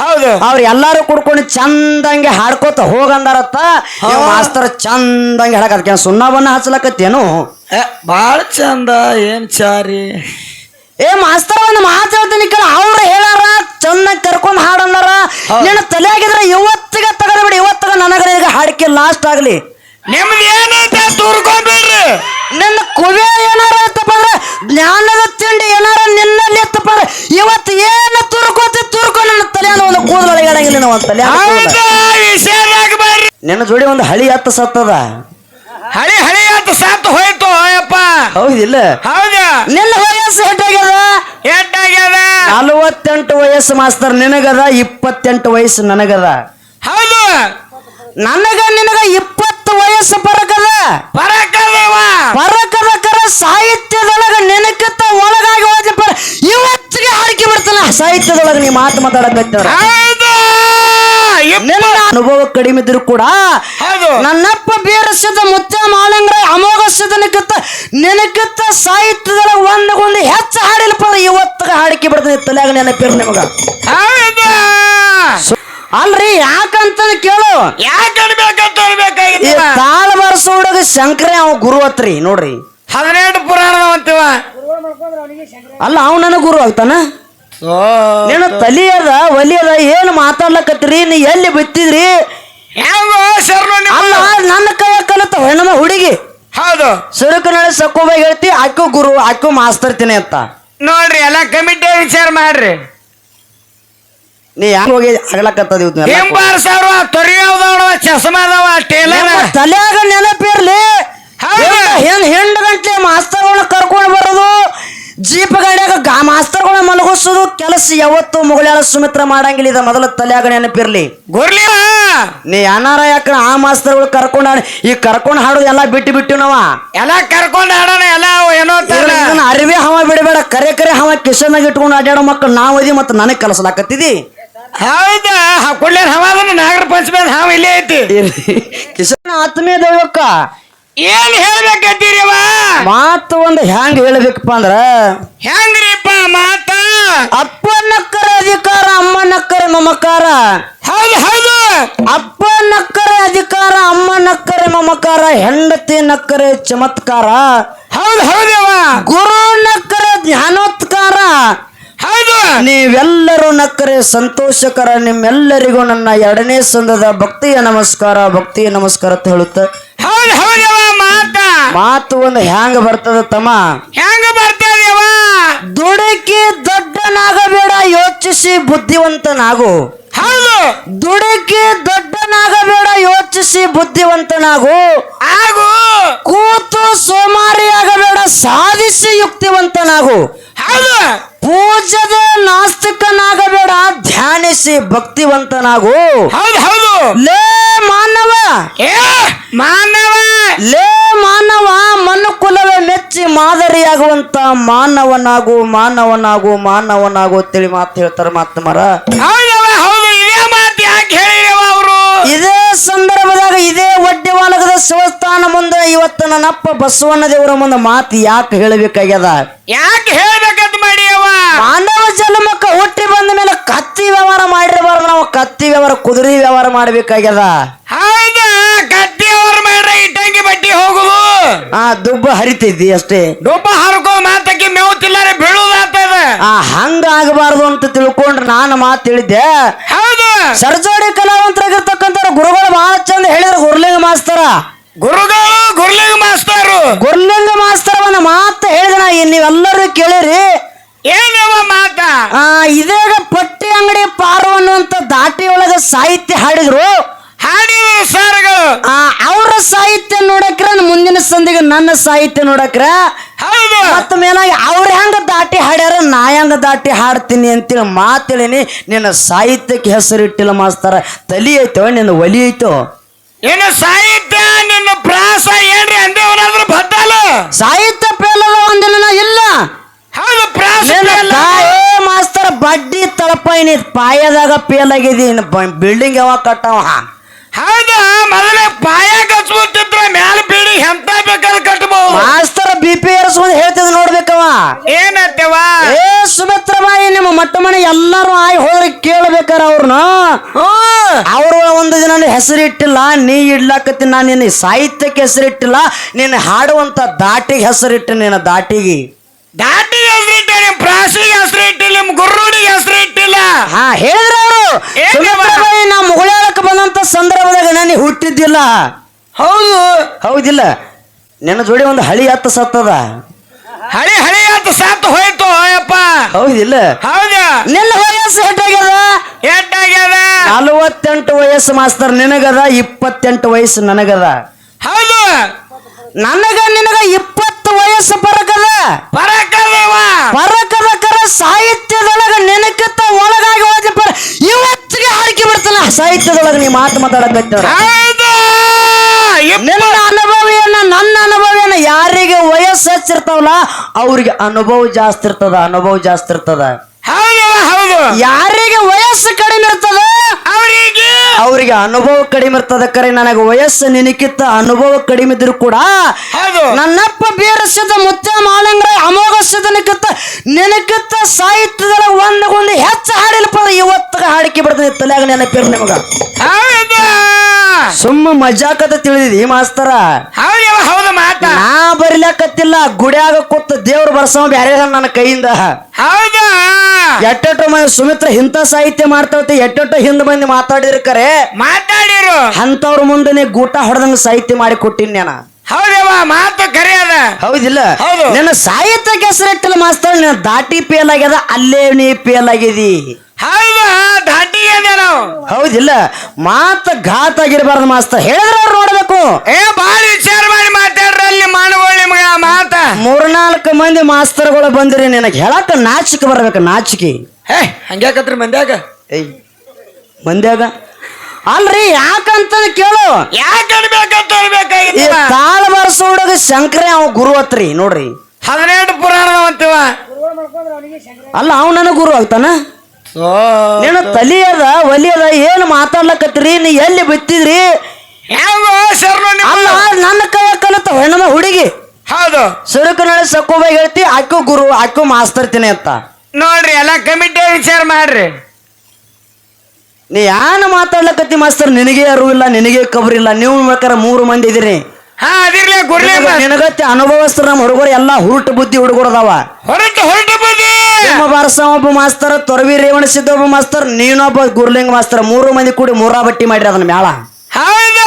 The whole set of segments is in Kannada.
ಹೌದು. ಅವ್ರು ಎಲ್ಲಾರು ಕುಡ್ಕೊಂಡು ಚಂದಂಗೆ ಹಾಡ್ಕೋತ ಹೋಗಂದಾರತ್ತ. ಇವ್ ಮಾಸ್ತರ್ ಚಂದಂಗೆ ಹೇಳಕ್ ಸುಣ್ಣವನ್ನ ಹಚ್ಚಲಕತ್ತೇನು ಬಾಳ ಚಂದ ಏನ್ ಚಾರಿ? ಏ ಮಾಸ್ತರ್ ಒಂದು ಮಾತು ಹೇಳ್ತೀನಿ ಕೇಳ. ಅವ್ರು ಹೇಳಾರ ಚಂದಂಗೆ ಕರ್ಕೊಂಡು ಹಾಡಂದಾರ. ನಿನ್ನ ತಲೆಯಾಗಿದ್ರೆ ಇವತ್ತಿಗೆ ತಗದ ಬಿಡಿ ಇವತ್ತಿಗೆ ನನಗರ ಈಗ ಹಾಡಿಕೆ ಲಾಸ್ಟ್ ಆಗ್ಲಿ. ನಿಮ್ದು ಏನೈತೆ ತೂರ್ಕೊಂಡ್ಬಿಡ್ರಿ? ನಿನ್ನ ಕುವೆ ಏನಾರ ಇತ್ತಪ್ಪ ಅಂದ್ರೆ ಜ್ಞಾನದ ತಿಂಡಿ ಏನಾರ ನಿನ್ನಲ್ಲಿ ಇತ್ತಪ್ಪ ಅಂದ್ರೆ ಇವತ್ತು ಏನು ತುರ್ಕೋತಿ ತುರ್ಕೊ ನನ್ನ ತಲೆ ಒಂದು ಕೂದಲೊಳಗಡಂಗಿಲ್ಲ ಒಂದು ತಲೆ ಹೌದು? ವಿಷಯದಾಗ ನಿನ್ನ ಜೋಡಿ ಒಂದು ಹಳಿ ಹತ್ತು ಸತ್ತದ. ಹಳಿ ಹಳಿ ಅಂತ ಸತ್ತು ಹೋಯ್ತು ಅಯ್ಯಪ್ಪ. ಹೌದಿಲ್ಲ. ಹೌದ? ನಿನ್ನ ವಯಸ್ಸು ಎಷ್ಟಾಗ್ಯದ ಎಟ್ಟಾಗ್ಯದ ನಲವತ್ತೆಂಟು ವಯಸ್ಸು ಮಾಸ್ತರ್ ನಿನಗದ? ಇಪ್ಪತ್ತೆಂಟು ವಯಸ್ಸು ನನಗದ. ಹೌದು. ನನಗ ನಿನಗ ಇಪ್ಪತ್ತು ವಯಸ್ಸು ಪರಕದ? ಬರಕದೇವ ಪರಕದ ಕರ ಸಾಹಿತ್ಯದೊಳಗ ನೆನಕತ್ತ ಒಳಗಾಗಿ ಹೋದಪ್ಪ ಇವತ್ತಿಗೆ ಹಾಡಿಕೆ ಬಿಡ್ತಲ್ಲ ಸಾಹಿತ್ಯದೊಳಗ ನೀ ಮಾತು ನಿನ್ನ ಅನುಭವ ಕಡಿಮೆ ಇದ್ರು ಕೂಡ ನನ್ನಪ್ಪ ಬೇರಸಿದ ಮುತ್ತ ಮಾಳಂಗ್ರ ಅಮೋಘಸಿದನಕ್ಕಿಂತ ನೆನಕತ್ತ ಸಾಹಿತ್ಯದೊಳಗ ಒಂದಗೊಂದು ಹೆಚ್ಚು ಹಾಡಿಲ್ಪ ಇವತ್ತಿಗೆ ಹಾಡಿಕೆ ಬಿಡ್ತಾನೆ ತಲೆಯಾಗ ನೆನಪಿರ್ ನಿಮಗ ಹೌದು. ಅಲ್ರಿ ಯಾಕಂತ ಕೇಳು. ಯಾಕೆ ಅನ್ಬೇಕಂತ ಈ ಅನ್ಬೇಕಾಗಿತ್ತು ತಾಳ ಬರ್ಸೋ ಹುಡುಗ ಶಂಕರ ಅವ ಗುರು ಅತ್ರಿ ನೋಡ್ರಿ. ಹದಿನೆಂಟು ಪುರಾಣ ಅಂತೀವ ಅಲ್ಲ ಅವ ನನಗೆ ಗುರು ಆಗ್ತಾನ? ನೀನು ತಲಿ ಅದ ಒಲಿ ಅದ ಏನು ಮಾತಾಡ್ಲಕತ್ರಿ ನೀ ಎಲ್ಲಿ ಬಿತ್ತಿದ್ರಿ? ಹೆಂಗೋ ಶರಣು ನಿಮ್ಮ? ಅಲ್ಲ ನನ್ನ ಕೈ ಕಲಿತ ಹೆಣ್ಣ ಹುಡುಗಿ. ಹೌದು. ಸುರುಕನಳೆ ಸಕ್ಕೋಬಾಗಿ ಹೇಳ್ತಿ ಅಕ್ಕು ಗುರು ಅಕ್ಕೂ ಮಾಸ್ತರ್ತೀನಿ ಅಂತ. ನೋಡ್ರಿ ಎಲ್ಲ ಕಮಿಟಿ ವಿಚಾರ ಮಾಡ್ರಿ? ನೀ ಯಾಕೆ ಹೋಗಿ ಆಗ್ಲಕತ್ತದ ಎಂಬಾರು ಸಾವಿರ ತೊರಿಯವ್ದವ ಚಸ್ಮಾದವ ಟೇಲರ್. ತಲೆಯಾಗ ನೆನಪಿರ್ಲಿ ಹೆಂಡ ಹೆಂಡು ಗಂಟೆ ಮಾಸ್ತರ್ಗಳನ್ನ ಕರ್ಕೊಂಡು ಬರೋದು ಜೀಪ್ ಗಾಡಿಯಾಗ ಗಾ ಮಾಸ್ತರ್ಗಳನ್ನ ಮಲಗಿಸೋದು ಕೆಲಸ ಯಾವತ್ತು ಮುಗಳಾಳ ಸುಮಿತ್ರ ಮಾಡಂಗಿಲ್ಲ. ಇದ ಮೊದಲ ತಲೆಯಾಗ ನೆನಪಿರ್ಲಿ ಗುರ್ಲಿ ನೀ ಅನಾರ ಯಾಕ ಆ ಮಾಸ್ತರ್ಗಳು ಕರ್ಕೊಂಡು ಹಾಡ್- ಈ ಕರ್ಕೊಂಡು ಹಾಡೋದು ಎಲ್ಲ ಬಿಟ್ಟು ಬಿಟ್ಟು ನಾವ ಎಲ್ಲ ಕರ್ಕೊಂಡು ಆಡೋಣ ಎಲ್ಲ ಅವು ಏನೋ ತರ ಅರಿವೆ ಹವ ಬಿಡಬೇಡ. ಕರೆ ಕರೆ ಹವ ಕಿಶನಾಗ ಇಟ್ಕೊಂಡು ಅಡ್ಯಾಡೋ ಮಕ್ಕಳು ನಾವು ಅದಿ ಮತ್ತೆ ನನಗೆ ಕಲಸಲಾಕತ್ತಿದಿ. ಹೌದಾ? ಕೊಳ್ಳೆ ಹವಾದನ ನಾಗರ ಪಂಚಮಿ ಅಂತ ಹಾವ ಇಲ್ಲೇ ಐತಿ. ಕಿಶನ್ ಆತ್ಮೀಯ ದೈವಕ್ಕ. ಏನ್ ಹೇಳ್ಬೇಕಂತೀರಿ ಅವ ಮಾತು ಒಂದು ಹೆಂಗ್ ಹೇಳ್ಬೇಕಪ್ಪ ಅಂದ್ರ ಹೆಂಗ್ರಿಪ್ಪ ಮಾತ? ಅಪ್ಪನಕ್ಕರ ಅಧಿಕಾರ ಅಮ್ಮನಕ್ಕರೆ ಮಮಕಾರ. ಹೌದು ಹೌದು. ಅಪ್ಪ ನಕ್ಕರೆ ಅಧಿಕಾರ ಅಮ್ಮ ನಕ್ಕರೆ ಮಮಕಾರ ಹೆಂಡತಿ ನಕ್ಕರೆ ಚಮತ್ಕಾರ. ಹೌದು ಹೌದವ ಗುರು ನಕ್ಕರೆ ಜ್ಞಾನೋತ್ಕಾರ. ನೀವೆಲ್ಲರೂ ನಕ್ಕರೆ ಸಂತೋಷಕರ ನಿಮ್ಮೆಲ್ಲರಿಗೂ ನನ್ನ ಎರಡನೇ ಸಂದದ ಭಕ್ತಿಯ ನಮಸ್ಕಾರ ಭಕ್ತಿಯ ನಮಸ್ಕಾರ ಅಂತ ಹೇಳುತ್ತ. ಮಾತ. ಮಾತು ಒಂದು ಹ್ಯಾಂಗ ಬರ್ತದ ತಮ್ಮ? ಹೆಂಗ ಬರ್ತದವ ದುಡುಕಿ ದೊಡ್ಡನಾಗಬೇಡ ಯೋಚಿಸಿ ಬುದ್ಧಿವಂತನಾಗು. ಹೌದು. ದುಡುಕಿ ದೊಡ್ಡನಾಗಬೇಡ ಯೋಚಿಸಿ ಬುದ್ಧಿವಂತನಾಗು. ಆಗು. ಕೂತು ಸೋಮಾರಿಯಾಗಬೇಡ ಸಾಧಿಸಿ ಯುಕ್ತಿವಂತನಾಗು. ಹೌದು. ಪೂಜದ ನಾಸ್ತಿಕನಾಗಬೇಡ ಧ್ಯಾನಿಸಿ ಭಕ್ತಿವಂತನಾಗು. ಹೌದು ಹೌದು. ಲೇ ಮಾನವ. ಏ ಮಾನವ. ಲೇ ಮಾನವ ಮನುಕುಲವೇ ಮೆಚ್ಚಿ ಮಾದರಿಯಾಗುವಂತ ಮಾನವನಾಗು ಮಾನವನಾಗು ಮಾನವನಾಗು ತಿಳಿ ಮಾತು ಹೇಳ್ತಾರ ಮಾತು ಮರ ಸಂದರ್ಭದಾಗ ಇದೇ ಒಡ್ಡಿ ಬಾಲಕದ ಶಿವಸ್ಥಾನ ಮುಂದೆ ಇವತ್ತು ನನ್ನಪ್ಪ ಬಸವಣ್ಣ ದೇವರ ಮುಂದೆ ಮಾತು ಯಾಕೆ ಹೇಳಬೇಕಾಗ್ಯದ? ಯಾಕೆ ಹೇಳ್ಬೇಕಂತ ಮಾಡಿಯವ ಮಾನವ ಜನ್ಮಕ್ಕ ಹುಟ್ಟಿ ಬಂದ ಮೇಲೆ ಕತ್ತಿ ವ್ಯವಹಾರ ಮಾಡಿರಬಾರ್ದು ನಾವು ಕತ್ತಿ ವ್ಯವಹಾರ ಕುದುರೆ ವ್ಯವಹಾರ ಮಾಡ್ಬೇಕಾಗ್ಯದ? ಹೌದ? ಕತ್ತಿ ಅವ್ರ ಮಾಡ್ರೆ ಇಟ್ಟಂಗಿ ಬಟ್ಟಿ ಹೋಗುದು? ಆ ದುಬ್ಬ ಹರಿತೈತಿ ಅಷ್ಟೇ. ಡೊಬ್ಬ ಹರ್ಕೋ ಮಾತಕ್ಕೆ ಮೇವು ತಿಲ್ಲರೆ ಬೀಳುದಾಗ್ತದ ಆ ಹಂಗ ಆಗಬಾರದು ಅಂತ ತಿಳ್ಕೊಂಡ್ರೆ ನಾನು ಮಾತು ಹೇಳಿದ್ದೆ. ಸರ್ಜೋಡಿ ಕಲಾವಂತರಾಗಿರ್ತಕ್ಕಂಥವ್ರು ಗುರುಗಳು ಬಹಳ ಚಂದ ಹೇಳಿದ್ರು ಗುರ್ಲಿಂಗ ಮಾಸ್ತರ. ಗುರುಗಳು ಗುರ್ಲಿಂಗ ಮಾಸ್ತರು. ಗುರ್ಲಿಂಗ ಮಾಸ್ತರ ಒಂದು ಮಾತು ಹೇಳಿದ ನಾ ಇನ್ ನೀವೆಲ್ಲರೂ ಕೇಳಿರಿ. ಏನವ ಮಾತ? ಇದೇಗ ಪಟ್ಟಿ ಅಂಗಡಿ ಪಾರು ಅನ್ನುವಂತ ದಾಟಿ ಒಳಗ ಸಾಹಿತ್ಯ ಹಾಡಿದ್ರು. ಹಾಡಿದರು ಸರ್ಗಳು. ಆ ಅವ್ರ ಸಾಹಿತ್ಯ ನೋಡಕ್ರ ಮುಂದಿನ ಸಂದಿಗೆ ನನ್ನ ಸಾಹಿತ್ಯ ನೋಡಕ್ರ. ಹೌದು. ಮತ್ತ ಮೇಲಾಗಿ ಅವ್ರ ಹೆಂಗ ದಾಟಿ ಹಾಡ್ಯಾರ ನಾ ಹೆಂಗ ದಾಟಿ ಹಾಡ್ತೀನಿ ಅಂತೇಳಿ ಮಾತೇಳಿನಿ ನಿನ್ನ ಸಾಹಿತ್ಯಕ್ಕೆ ಹೆಸರಿಟ್ಟಿಲ್ಲ ಮಾಸ್ತಾರ ತಲಿ ಐತೋ ನಿನ್ನ ಒಲಿ ಐತೋ? ಏನು ಸಾಹಿತ್ಯ ನಿನ್ನ ಪ್ರಾಸ ಏನ್ರಿ ಅಂದೇವನಾದ್ರೂ ಬದ್ದಲ್ಲ ಸಾಹಿತ್ಯ ಪೇಲದ ಒಂದಿನ ಇಲ್ಲ. ಹೌದು ಪ್ರಾಸ. ತಾಯೇ ಮಾಸ್ತರ ಬಡ್ಡಿ ತಳಪಾಯಿನಿ ಪಾಯದಾಗ ಪೇಲ್ ಆಗಿದೀನಿ ಬಿಲ್ಡಿಂಗ್ ಯಾವಾಗ ಕಟ್ಟವ? ಹೌದು ಮೊದಲೇ ಪಾಯ ಕಚ್ಬಿಟ್ಟಿದ್ರ ಮ್ಯಾಲ ಬೀಡಿ ಎಂತ ಬೇಕಾದ್ರೆ ಕಟ್ಬಹುದು ಮಾಸ್ತರ ಬಿ ಪಿ ಏರಿಸ್ಕೊಂಡು ಹೇಳ್ತಿದ್ ನೋಡ್ಬೇಕವ ಏನತ್ತವ ಏ ಸುಮಿತ್ರ ಬಾಯಿ ನಿಮ್ಮ ಮೊಟ್ಟ ಮನೆ ಎಲ್ಲಾರು ಆಯ್ ಹೋದ್ರೆ ಕೇಳ್ಬೇಕಾರ ಅವ್ರನ್ನ ಅವರು ಒಂದು ದಿನ ಹೆಸರಿಟ್ಟಿಲ್ಲ ನೀ ಇಡ್ಲಾಕತ್ತಿ ನಾನು ನಿನ್ನ ಸಾಹಿತ್ಯಕ್ಕೆ ಹೆಸರಿಟ್ಟಿಲ್ಲ ನೀನು ಹಾಡುವಂತ ದಾಟಿಗೆ ಹೆಸರಿಟ್ಟು ನಿನ್ನ ದಾಟಿಗೆ. ದಾಟಿಗೆ ಹೆಸರಿಟ್ಟ ನಿಮ್ ಪ್ರಾಸಿಗೆ ಹೆಸರಿಟ್ಟಿಲ್ಲ ನಿಮ್ ಗುರುಡಿಗೆ ಹೆಸರಿಟ್ಟಿಲ್ಲ ಹಾ ಹೇಳಿದ್ರ ಅವರು. ಏನ್ ಸುಮಿತ್ರಾಬಾಯಿ ನಾ ಮುಗುಳಾಳಕ್ಕೆ ಬಂದಂತ ಸಂದರ್ಭದಾಗ ನಾನು ಹುಟ್ಟಿದ್ದಿಲ್ಲ. ಹೌದು. ಹೌದಿಲ್ಲ. ನಿನ್ನ ಜೋಡಿ ಒಂದು ಹಳಿ ಹತ್ತು ಸತ್ತದ. ಹಳಿ ಹಳಿ ಅಂತ ಸತ್ತು ಹೋಯ್ತು ಅಯ್ಯಪ್ಪ. ಹೌದಿಲ್ಲ. ಹೌದಾ. ನಿನ್ನ ವಯಸ್ಸು ಎಷ್ಟಾಗ್ಯದ ಎಟ್ಟಾಗ್ಯದ ನಲವತ್ತೆಂಟು ವಯಸ್ಸು ಮಾಸ್ತರ್ ನಿನಗದ? ಇಪ್ಪತ್ತೆಂಟು ವಯಸ್ಸು ನನಗದ. ಹೌದು. ನನಗ ನಿನಗ ಇಪ್ಪತ್ತು ವಯಸ್ಸು ಬರಕದ ಪರಕದೇವ. ಬರಕದ ಕರ ಸಾಹಿತ್ಯದೊಳಗ ನೆನಕತ್ತ ಒಳಗಾಗಿ ಹೋದ ಇವತ್ತಿಗೆ ಹಾಕಿ ಬಿಡ್ತಲ್ಲ ಸಾಹಿತ್ಯದೊಳಗ ನೀ ಮಾತು ಮಾತಾಡಕತ್ತವ್ರ ನಿನ್ನ ಅನುಭವ ಏನ ನನ್ನ ಅನುಭವ ಏನ ಯಾರಿಗೆ ವಯಸ್ಸು ಹೆಚ್ಚಿರ್ತಾವಲ್ಲ ಅವ್ರಿಗೆ ಅನುಭವ ಜಾಸ್ತಿ ಇರ್ತದ ಅನುಭವ ಜಾಸ್ತಿ ಇರ್ತದ. ಯಾರಿಗೆ ವಯಸ್ಸು ಕಡಿಮೆ ಇರ್ತದ ಅವರಿಗೆ. ಅನುಭವ ಕಡಿಮೆ ಇರ್ತದ ಕರೆ ನನಗೆ ವಯಸ್ಸು ನಿನಕಿತ್ತ ಅನುಭವ ಕಡಿಮೆ ಇದ್ರು ಕೂಡ ನನ್ನಪ್ಪ ಬೀರಸಿದ ಮುತ್ತೆ ಮಾಳಂಗ್ರ ಅಮೋಘಸಿದ ನಿನಕಿತ್ತ ನಿನಕಿತ್ತ ಸಾಹಿತ್ಯದಲ್ಲ ಒಂದು ಒಂದು ಹೆಚ್ಚು ಹಾಡಿಲ್ಲಪ್ಪ ಇವತ್ತಿಗೆ ಹಾಡಿಕೆ ಬಿಡ್ತಾನೆ. ತಲೆಯಾಗ ನೆನಪಿರ್ ನಿಮಗ ಸುಮ್ಮ ಮಜಾಕತ ತಿಳಿದಿದಿ ಮಾಸ್ತರ. ಹೌದವ ಹೌದು ಮಾತ. ನಾ ಬರಿಲಕತ್ತಿಲ್ಲ ಗುಡಿಯಾಗ ಕೂತ ದೇವ್ರ ಬರ್ಸವ ಬ್ಯಾರೆ ನನ್ನ ಕೈಯಿಂದ. ಹೌದಾ? ಎಟ್ಟೆಟ್ಟು ಮಂದಿ ಸುಮಿತ್ರ ಇಂಥ ಸಾಹಿತ್ಯ ಮಾಡ್ತಾವತ್ತೆ ಎಟ್ಟೆಟ್ಟು ಹಿಂದ್ ಮಂದಿ ಮಾತಾಡಿದ್ರ ಕರೆ. ಮಾತಾಡಿರು. ಅಂತವ್ರ ಮುಂದೆ ನೀ ಗೂಟ ಹೊಡೆದಂಗ ಸಾಹಿತ್ಯ ಮಾಡಿ ಕೊಟ್ಟಿನಿ ನಾನು. ಹೌದವ ಮಾತು ಕರೆ ಅದ. ಹೌದಿಲ್ಲ? ಹೌದು. ನಿನ್ನ ಸಾಹಿತ್ಯಕ್ಕೆ ಹೆಸರಿಟ್ಟಿಲ್ಲ ಮಾಸ್ತರ್ ನಿನ್ನ ದಾಟಿ ಪೇಲ್ ಆಗ್ಯದ ಅಲ್ಲೇ ನೀ ಪೇಲ್ ಆಗಿದಿ ಹೌದು ಅದ ನಾವು ಹೌದಿಲ್ಲ ಮಾತ ಘಾತ ಆಗಿರ್ಬಾರ್ದು ಮಾಸ್ತರ್ ಹೇಳಿದ್ರ ಅವ್ರು ನೋಡ್ಬೇಕು. ಏ ಬಾಳ ವಿಚಾರ ಮಾಡಿ ಮಾತಾಡ್ರಿ ಅಲ್ಲಿ ಮಾನಗಳು ನಿಮ್ಗ ಆ ಮಾತ. ಮೂರ್ನಾಲ್ಕು ಮಂದಿ ಮಾಸ್ತರ್ಗಳು ಬಂದಿರಿ ನಿನಗೆ ಹೇಳಕ್ಕ ನಾಚಿಕೆ ಬರ್ಬೇಕು ನಾಚಿಕೆ. ಹೇ ಹಂಗ್ಯಾಕತ್ರಿ ಮಂದ್ಯಾಗ? ಏಯ್ ಮಂದ್ಯಾಗ? ಅಲ್ರಿ ಯಾಕಂತ ಕೇಳು. ಯಾಕೆ ಅನ್ಬೇಕಂತ ಈ ಅನ್ಬೇಕಾಗಿತ್ತು ತಾಳ ಬರ್ಸೋ ಹುಡುಗ ಶಂಕರೇ ಅವ ಗುರು ಅತ್ರಿ ನೋಡ್ರಿ. ಹದಿನೆಂಟು ಪುರಾಣ ಅಂತೀವ. ಅಲ್ಲ ಅವ್ ನನಗೆ ಗುರು ಆಗ್ತಾನ? ನೀನು ತಲಿ ಅದ ಒಲಿ ಅದ ಏನು ಮಾತಾಡ್ಲಕತ್ತೀರಿ? ನೀ ಎಲ್ಲಿ ಬಿತ್ತಿದ್ರಿ? ಅಲ್ಲ ನನ್ನ ಕೈಯ ಕಲತ ಹೆಣ್ಣಮ ಹುಡುಗಿ. ಹೌದು. ಸುರುಕನಳ್ಳಿ ಸಕ್ಕೋಬಾಯಿ ಹೇಳ್ತಿ ಅಕ್ಕು ಗುರು ಅಕ್ಕೂ ಮಾಸ್ತರ್ತೀನಿ ಅಂತ. ನೋಡ್ರಿ ಎಲ್ಲ ಕಮಿಟಿ ವಿಚಾರ ಮಾಡ್ರಿ? ನೀ ಯಾನ ಮಾತಾಡ್ಲಕತ್ತಿ ಮಾಸ್ತರ್? ನಿನಗೆ ಅರಿವಿಲ್ಲ ನಿನಗೆ ಕಬರಿಲ್ಲ. ನೀವು ಬೇಕಾರೆ ಮೂರು ಮಂದಿ ಇದೀರಿ. ಹಾ ಅದಿರ್ಲಿ ಗುರ್ಲಿ ನಿನಗ- ನಿನಗತ್ತೆ ಅನುಭವಸ್ತ್ರ ನಮ್ಮ ಹುಡುಗರು ಎಲ್ಲಾ ಹುರುಟ ಬುದ್ಧಿ ಹುಡುಗರು ಅದಾವ. ಹೊರಟು ಹೊರಟು ಬುದ್ಧಿ. ನಿಮ್ಮ ಬಾರಸ ಒಬ್ಬ ಮಾಸ್ತರ್ ತೊರವಿ ರೇವಣಿಸಿದ್ದ ಒಬ್ಬ ಮಾಸ್ತರ್ ನೀನೊಬ್ಬ ಗುರ್ಲಿಂಗ್ ಮಾಸ್ತರ್. ಮೂರು ಮಂದಿ ಕೂಡಿ ಮೂರಾ ಬಟ್ಟಿ ಮಾಡಿರಿ ಅದನ್ನ ಮ್ಯಾಳ ಹೌದಾ?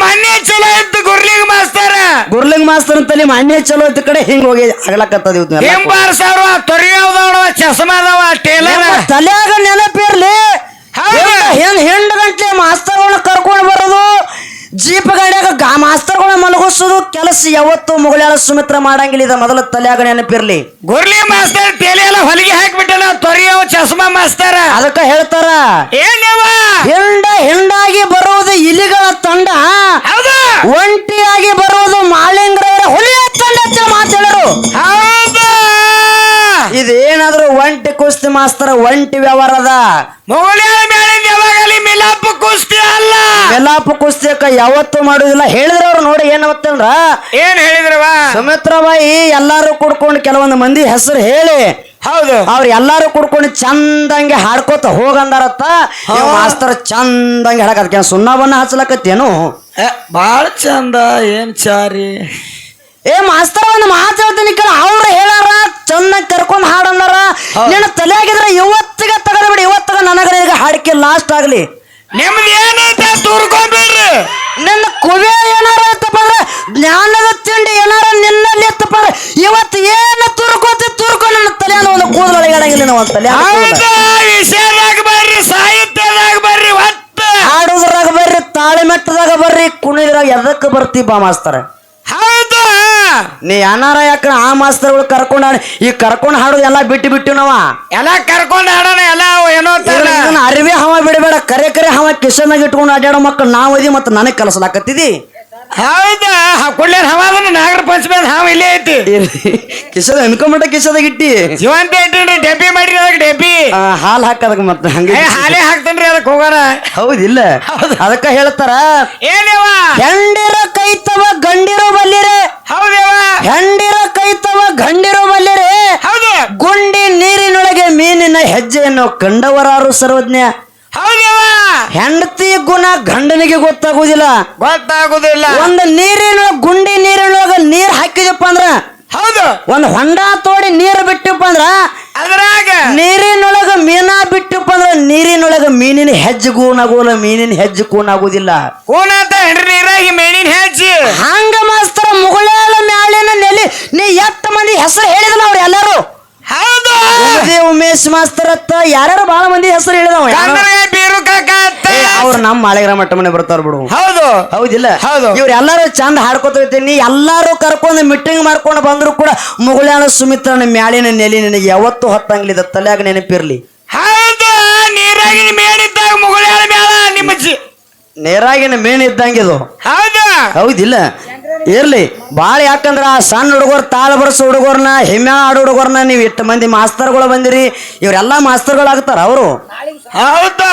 ಮೊನ್ನೆ ಚಲೋ ಇತ್ತು ಗುರ್ಲಿಂಗ್ ಮಾಸ್ತರ. ಗುರ್ಲಿಂಗ್ ಮಾಸ್ತರ್ ಅಂತಲ್ಲಿ ಮಾನ್ಯ ಚಲೋ ಇದ್ದ ಕಡೆ ಹಿಂಗ ಹೋಗಿ ಆಗ್ಲಕತ್ತದ ಇವತ್ತು ಎಲ್ಲ. ಎಂಬಾರು ಸಾವಿರ ತೊರಿ ಯಾವ್ದವ ಚಸ್ಮಾ ಅದಾವ ಟೇಲರ್. ತಲೆಯಾಗ ನೆನಪಿರ್ಲಿ. ಗಂಟ್ಲೆ ಹೆಂಡು ಗಂಟೆ ಮಾಸ್ತರ್ಗಳನ್ನ ಕರ್ಕೊಂಡು ಬರೋದು ಜೀಪ್ ಗಾಡಿಯಾಗ ಗಾ ಮಾಸ್ತರ್ಗಳನ್ನ ಮಲಗಿಸೋದು ಕೆಲಸ ಯಾವತ್ತು ಮೊಗಳ ಸುಮಿತ್ರ ಮಾಡಂಗಿಲ್ಲ. ಇದ ಮೊದಲ ತಲೆಯಾಗ ನೆನಪಿರ್ಲಿ. ಗುರ್ಲಿ ಮಾಸ್ತರ್ ತಲೆ ಎಲ್ಲ ಹೊಲಿಗೆ ಹಾಕ್ಬಿಟ್ಟಲ್ಲ ತೊರಿಯವ ಚಸ್ಮಾ ಮಾಸ್ತರ. ಅದಕ್ಕ ಹೇಳ್ತಾರ ಏನೇವ ಹಿಂಡ ಹಿಂಡಾಗಿ ಬರುವುದು ಇಲಿಗಳ ತಂಡ. ಒಂಟಿಯಾಗಿ ಬರುವುದು ಮಾಳಿಂಗ್ರವರ ಹುಲಿಯ ತಂಡ ಅಂತ ಮಾತಾಡರು ಇದೇನಾದ್ರೂ ಒಂಟಿ ಕುಸ್ತಿ ಮಾಸ್ತರ ಒಂಟಿ ವ್ಯವಹಾರದ ಯಾವಾಗಲಿ ಮಿಲಾಪ ಕುಸ್ತಿ ಅಲ್ಲ. ಮೆಲಾಪ ಕುಸ್ತಿಯಕ್ಕ ಯಾವತ್ತೂ ಮಾಡುದಿಲ್ಲ. ಹೇಳಿದ್ರ ಅವ್ರು ನೋಡಿ ಏನವತ್ತಂದ್ರ ಏನ್ ಹೇಳಿದ್ರವ ಸುಮಿತ್ರಬಾಯಿ ಎಲ್ಲಾರು ಕುಡ್ಕೊಂಡು ಕೆಲವೊಂದು ಮಂದಿ ಹೆಸರು ಹೇಳಿ ಹೌದು. ಅವ್ರು ಎಲ್ಲಾರು ಕುಡ್ಕೊಂಡು ಚಂದಂಗೆ ಹಾಡ್ಕೋತ ಹೋಗಂದಾರತ್ತ. ಮಾಸ್ತರ್ ಚಂದಂಗೆ ಹೇಳಕತ್ತ ಸುಣ್ಣವನ್ನ ಹಚ್ಚಲಕತ್ತೇನು ಬಾಳ ಚಂದ ಏನ್ ಚಾರಿ. ಏ ಮಾಸ್ತರ್ ಒಂದು ಮಾತು ಹೇಳ್ತೀನಿ ಕೇಳ. ಅವ್ರು ಹೇಳಾರ ಚಂದ ಕರ್ಕೊಂಡು ಹಾಡಂದಾರ. ನಿನ್ನ ತಲೆಯಾಗಿದ್ರೆ ಇವತ್ತಿಗೆ ತಗದ್ಬಿಡಿ ಇವತ್ತಿಗೆ ನನಗ ಈಗ ಹಾಡಿಕೆ ಲಾಸ್ಟ್ ಆಗ್ಲಿ. ನಿಮ್ದು ಏನೈತೆ ತೂರ್ಕೊಂಡ್ಬಿಡ್ರಿ ನಿನ್ನ ಕುವೆ ಏನಾರ ಇತ್ತಪ್ಪ ಅಂದ್ರೆ ಜ್ಞಾನದ ತಿಂಡಿ ಏನಾರ ನಿನ್ನಲ್ಲಿ ಇತ್ತಪ್ಪ ಅಂದ್ರೆ ಇವತ್ತು ಏನು ತುರ್ಕೋತಿ ತುರ್ಕೊ ನನ್ನ ತಲೆ ಒಂದು ಕೂದಲೊಳಗಡೆ ಇಡಂಗಿಲ್ಲ ನಾವು ತಲೆ. ಹೌದಾ? ವಿಷಯದಾಗ ಬರ್ರಿ ಸಾಹಿತ್ಯದಾಗ ಬರ್ರಿ ಒತ್ತ ಹಾಡುದ್ರಾಗ ಬರ್ರಿ ತಾಳಿ ಮೆಟ್ಟದಾಗ ಬರ್ರಿ ಕುಣಿದ್ರಾಗ ಎದಕ್ಕೆ ಬರ್ತಿ ಬಾ ಮಾಸ್ತರ? ಹೌದಾ? ನೀ ಏನಾರ ಯಾಕ ಆ ಮಾಸ್ತರ್ಗಳು ಕರ್ಕೊಂಡ ಹಾಡಿ ಈ ಕರ್ಕೊಂಡ್ ಹಾಡೋದು ಎಲ್ಲ ಬಿಟ್ಟು ಬಿಟ್ಟು ನಾವ? ಎಲ್ಲ ಕರ್ಕೊಂಡ್ ಆಡೋಣ ಎಲ್ಲ ಅವು ಏನೋ ಅರಿವಿ ಹವಾ ಅರಿವೆ ಹವ ಬಿಡಬೇಡ. ಕರೆ ಕರೆ ಹವ ಕಿಶನ್ ಇಟ್ಕೊಂಡು ಅಡ್ಯಾಡೋ ಮಕ್ಕಳು ನಾವು ಇದೀವಿ ಮತ್ತೆ ನನಗೆ ಕಲಸಲಾಕತ್ತಿದಿ. ಹೌದಾ? ಕುಳ್ಳೆ ಹವಾದನ ನಾಗರ ಪಂಚಮಿ ಹಾವ ಇಲ್ಲೇ ಐತಿ. ಕಿಸದ ಅನ್ಕೊಂಬಿಟ್ಟ ಕಿಸದ ಇಟ್ಟಿ ಜೀವಂತ ಇಟ್ಟಿನ್ರಿ ಡೆಬ್ಬಿ ಮಾಡಿರಿ ಅದಕ್ಕೆ ಡೆಬ್ಬಿ. ಆ, ಹಾಲ್ ಹಾಕದಕ್ಕೆ ಮತ್ತೆ ಹಂಗೆ ಏ ಹಾಲೇ ಹಾಕ್ತೇನ್ರಿ ಅದಕ್ಕೆ ಹೋಗೋಣ. ಹೌದಿಲ್ಲ ಅದಕ್ಕ ಹೇಳ್ತಾರ ಏನೇವ ಹೆಂಡಿರ ಕೈತವ ಗಂಡಿರೋ ಬಲ್ಲಿರೆ. ಹೌದೇವ ಹೆಂಡಿರ ಕೈತವ ಗಂಡಿರೋ ಬಲ್ಲಿರೆ. ಹೌದು. ಗುಂಡಿ ನೀರಿನೊಳಗೆ ಮೀನಿನ ಹೆಜ್ಜೆಯನ್ನು ಕಂಡವರಾರು ಸರ್ವಜ್ಞ. ಹೌದವ ಹೆಂಡತಿ ಗುಣ ಗಂಡನಿಗೆ ಗೊತ್ತಾಗುದಿಲ್ಲ. ಗೊತ್ತಾಗುದಿಲ್ಲ. ಒಂದು ನೀರಿನ ಗುಂಡಿ ನೀರಿನೊಳಗ ನೀರ್ ಹಾಕಿದಪ್ಪ ಅಂದ್ರ ಹೌದು. ಒಂದು ಹೊಂಡ ತೋಡಿ ನೀರು ಬಿಟ್ಟಪ್ಪ ಅಂದ್ರ ಅದ್ರಾಗ ನೀರಿನೊಳಗ ಮೀನಾ ಬಿಟ್ಟಪ್ಪ ಅಂದ್ರ ನೀರಿನೊಳಗ ಮೀನಿನ ಹೆಜ್ಜೆ ಗೂನಾಗೋಲ್ಲ ಮೀನಿನ ಹೆಜ್ಜೆ ಕೂನಾಗುದಿಲ್ಲ ಕೂನಂತ ಹೆಂಡ್ರಿ ನೀರಾಗಿ ಮೀನಿನ ಹೆಜ್ಜೆ. ಹಂಗ ಮಾಸ್ತರ ಮುಗುಳಾಳ ಮ್ಯಾಲಿನ ನೆಲಿ ನೀ ಎತ್ತ ಮಂದಿ ಹೆಸರು ಹೇಳಿದ್ರು ಅವ್ರು ಎಲ್ಲರೂ? ಹೌದು! ಉಮದಿ ಉಮೇಶ್ ಮಾಸ್ತರ್ ಅತ್ತ ಯಾರು ಬಹಳ ಮಂದಿ ಹೆಸರು ಹೇಳಿದವ ಕನ್ನಡ ಬೀರು ಕಾಕ ಅತ್ತ. ಅವ್ರು ನಮ್ಮ ಮಾಳಿಗರ ಮಟ್ಟ ಮನೆ ಬರ್ತಾರ ಬಿಡು. ಹೌದು! ಹೌದಿಲ್ಲ? ಹೌದು. ಇವ್ರ ಎಲ್ಲಾರು ಚಂದ ಹಾಡ್ಕೊತೀನಿ ಎಲ್ಲಾರು ಕರ್ಕೊಂಡು ಮೀಟಿಂಗ್ ಮಾಡ್ಕೊಂಡು ಬಂದ್ರು ಕೂಡ ಮುಗುಳಾಣ ಸುಮಿತ್ರನ ಮ್ಯಾಲಿನ ನೆಲೆ ನಿನಗೆ ಯಾವತ್ತೂ ಹೊತ್ತಂಗ್ಲಿದ ತಲೆಯಾಗ ನೆನಪಿರ್ಲಿ. ಹೌದು! ನೀರಾಗಿ ಮೇಲಿದ್ದಾಗ ಮುಗುಳ್ಯಾಳ ಮ್ಯಾಲ ನಿಮ್ಮ ಜಿ ನೇರಾಗಿನ ಮೇನ್ ಇದ್ದಂಗಿದು ಹೌದು? ಹೌದಿಲ್ಲ. ಇರ್ಲಿ. ಬಾಳ ಯಾಕಂದ್ರ ಆ ಸಣ್ಣ ಹುಡುಗರು ತಾಳ ಬರ್ಸ ಹುಡುಗರ್ನ ಹೆಮ್ಮೆ ಆಡೋ ಹುಡುಗರ್ನ ನೀವು ಇಟ್ಟು ಮಂದಿ ಮಾಸ್ತರ್ಗಳು ಬಂದಿರಿ. ಇವರೆಲ್ಲ ಮಾಸ್ತರ್ಗಳು ಆಗ್ತಾರ ಅವರು. ಹೌದಾ?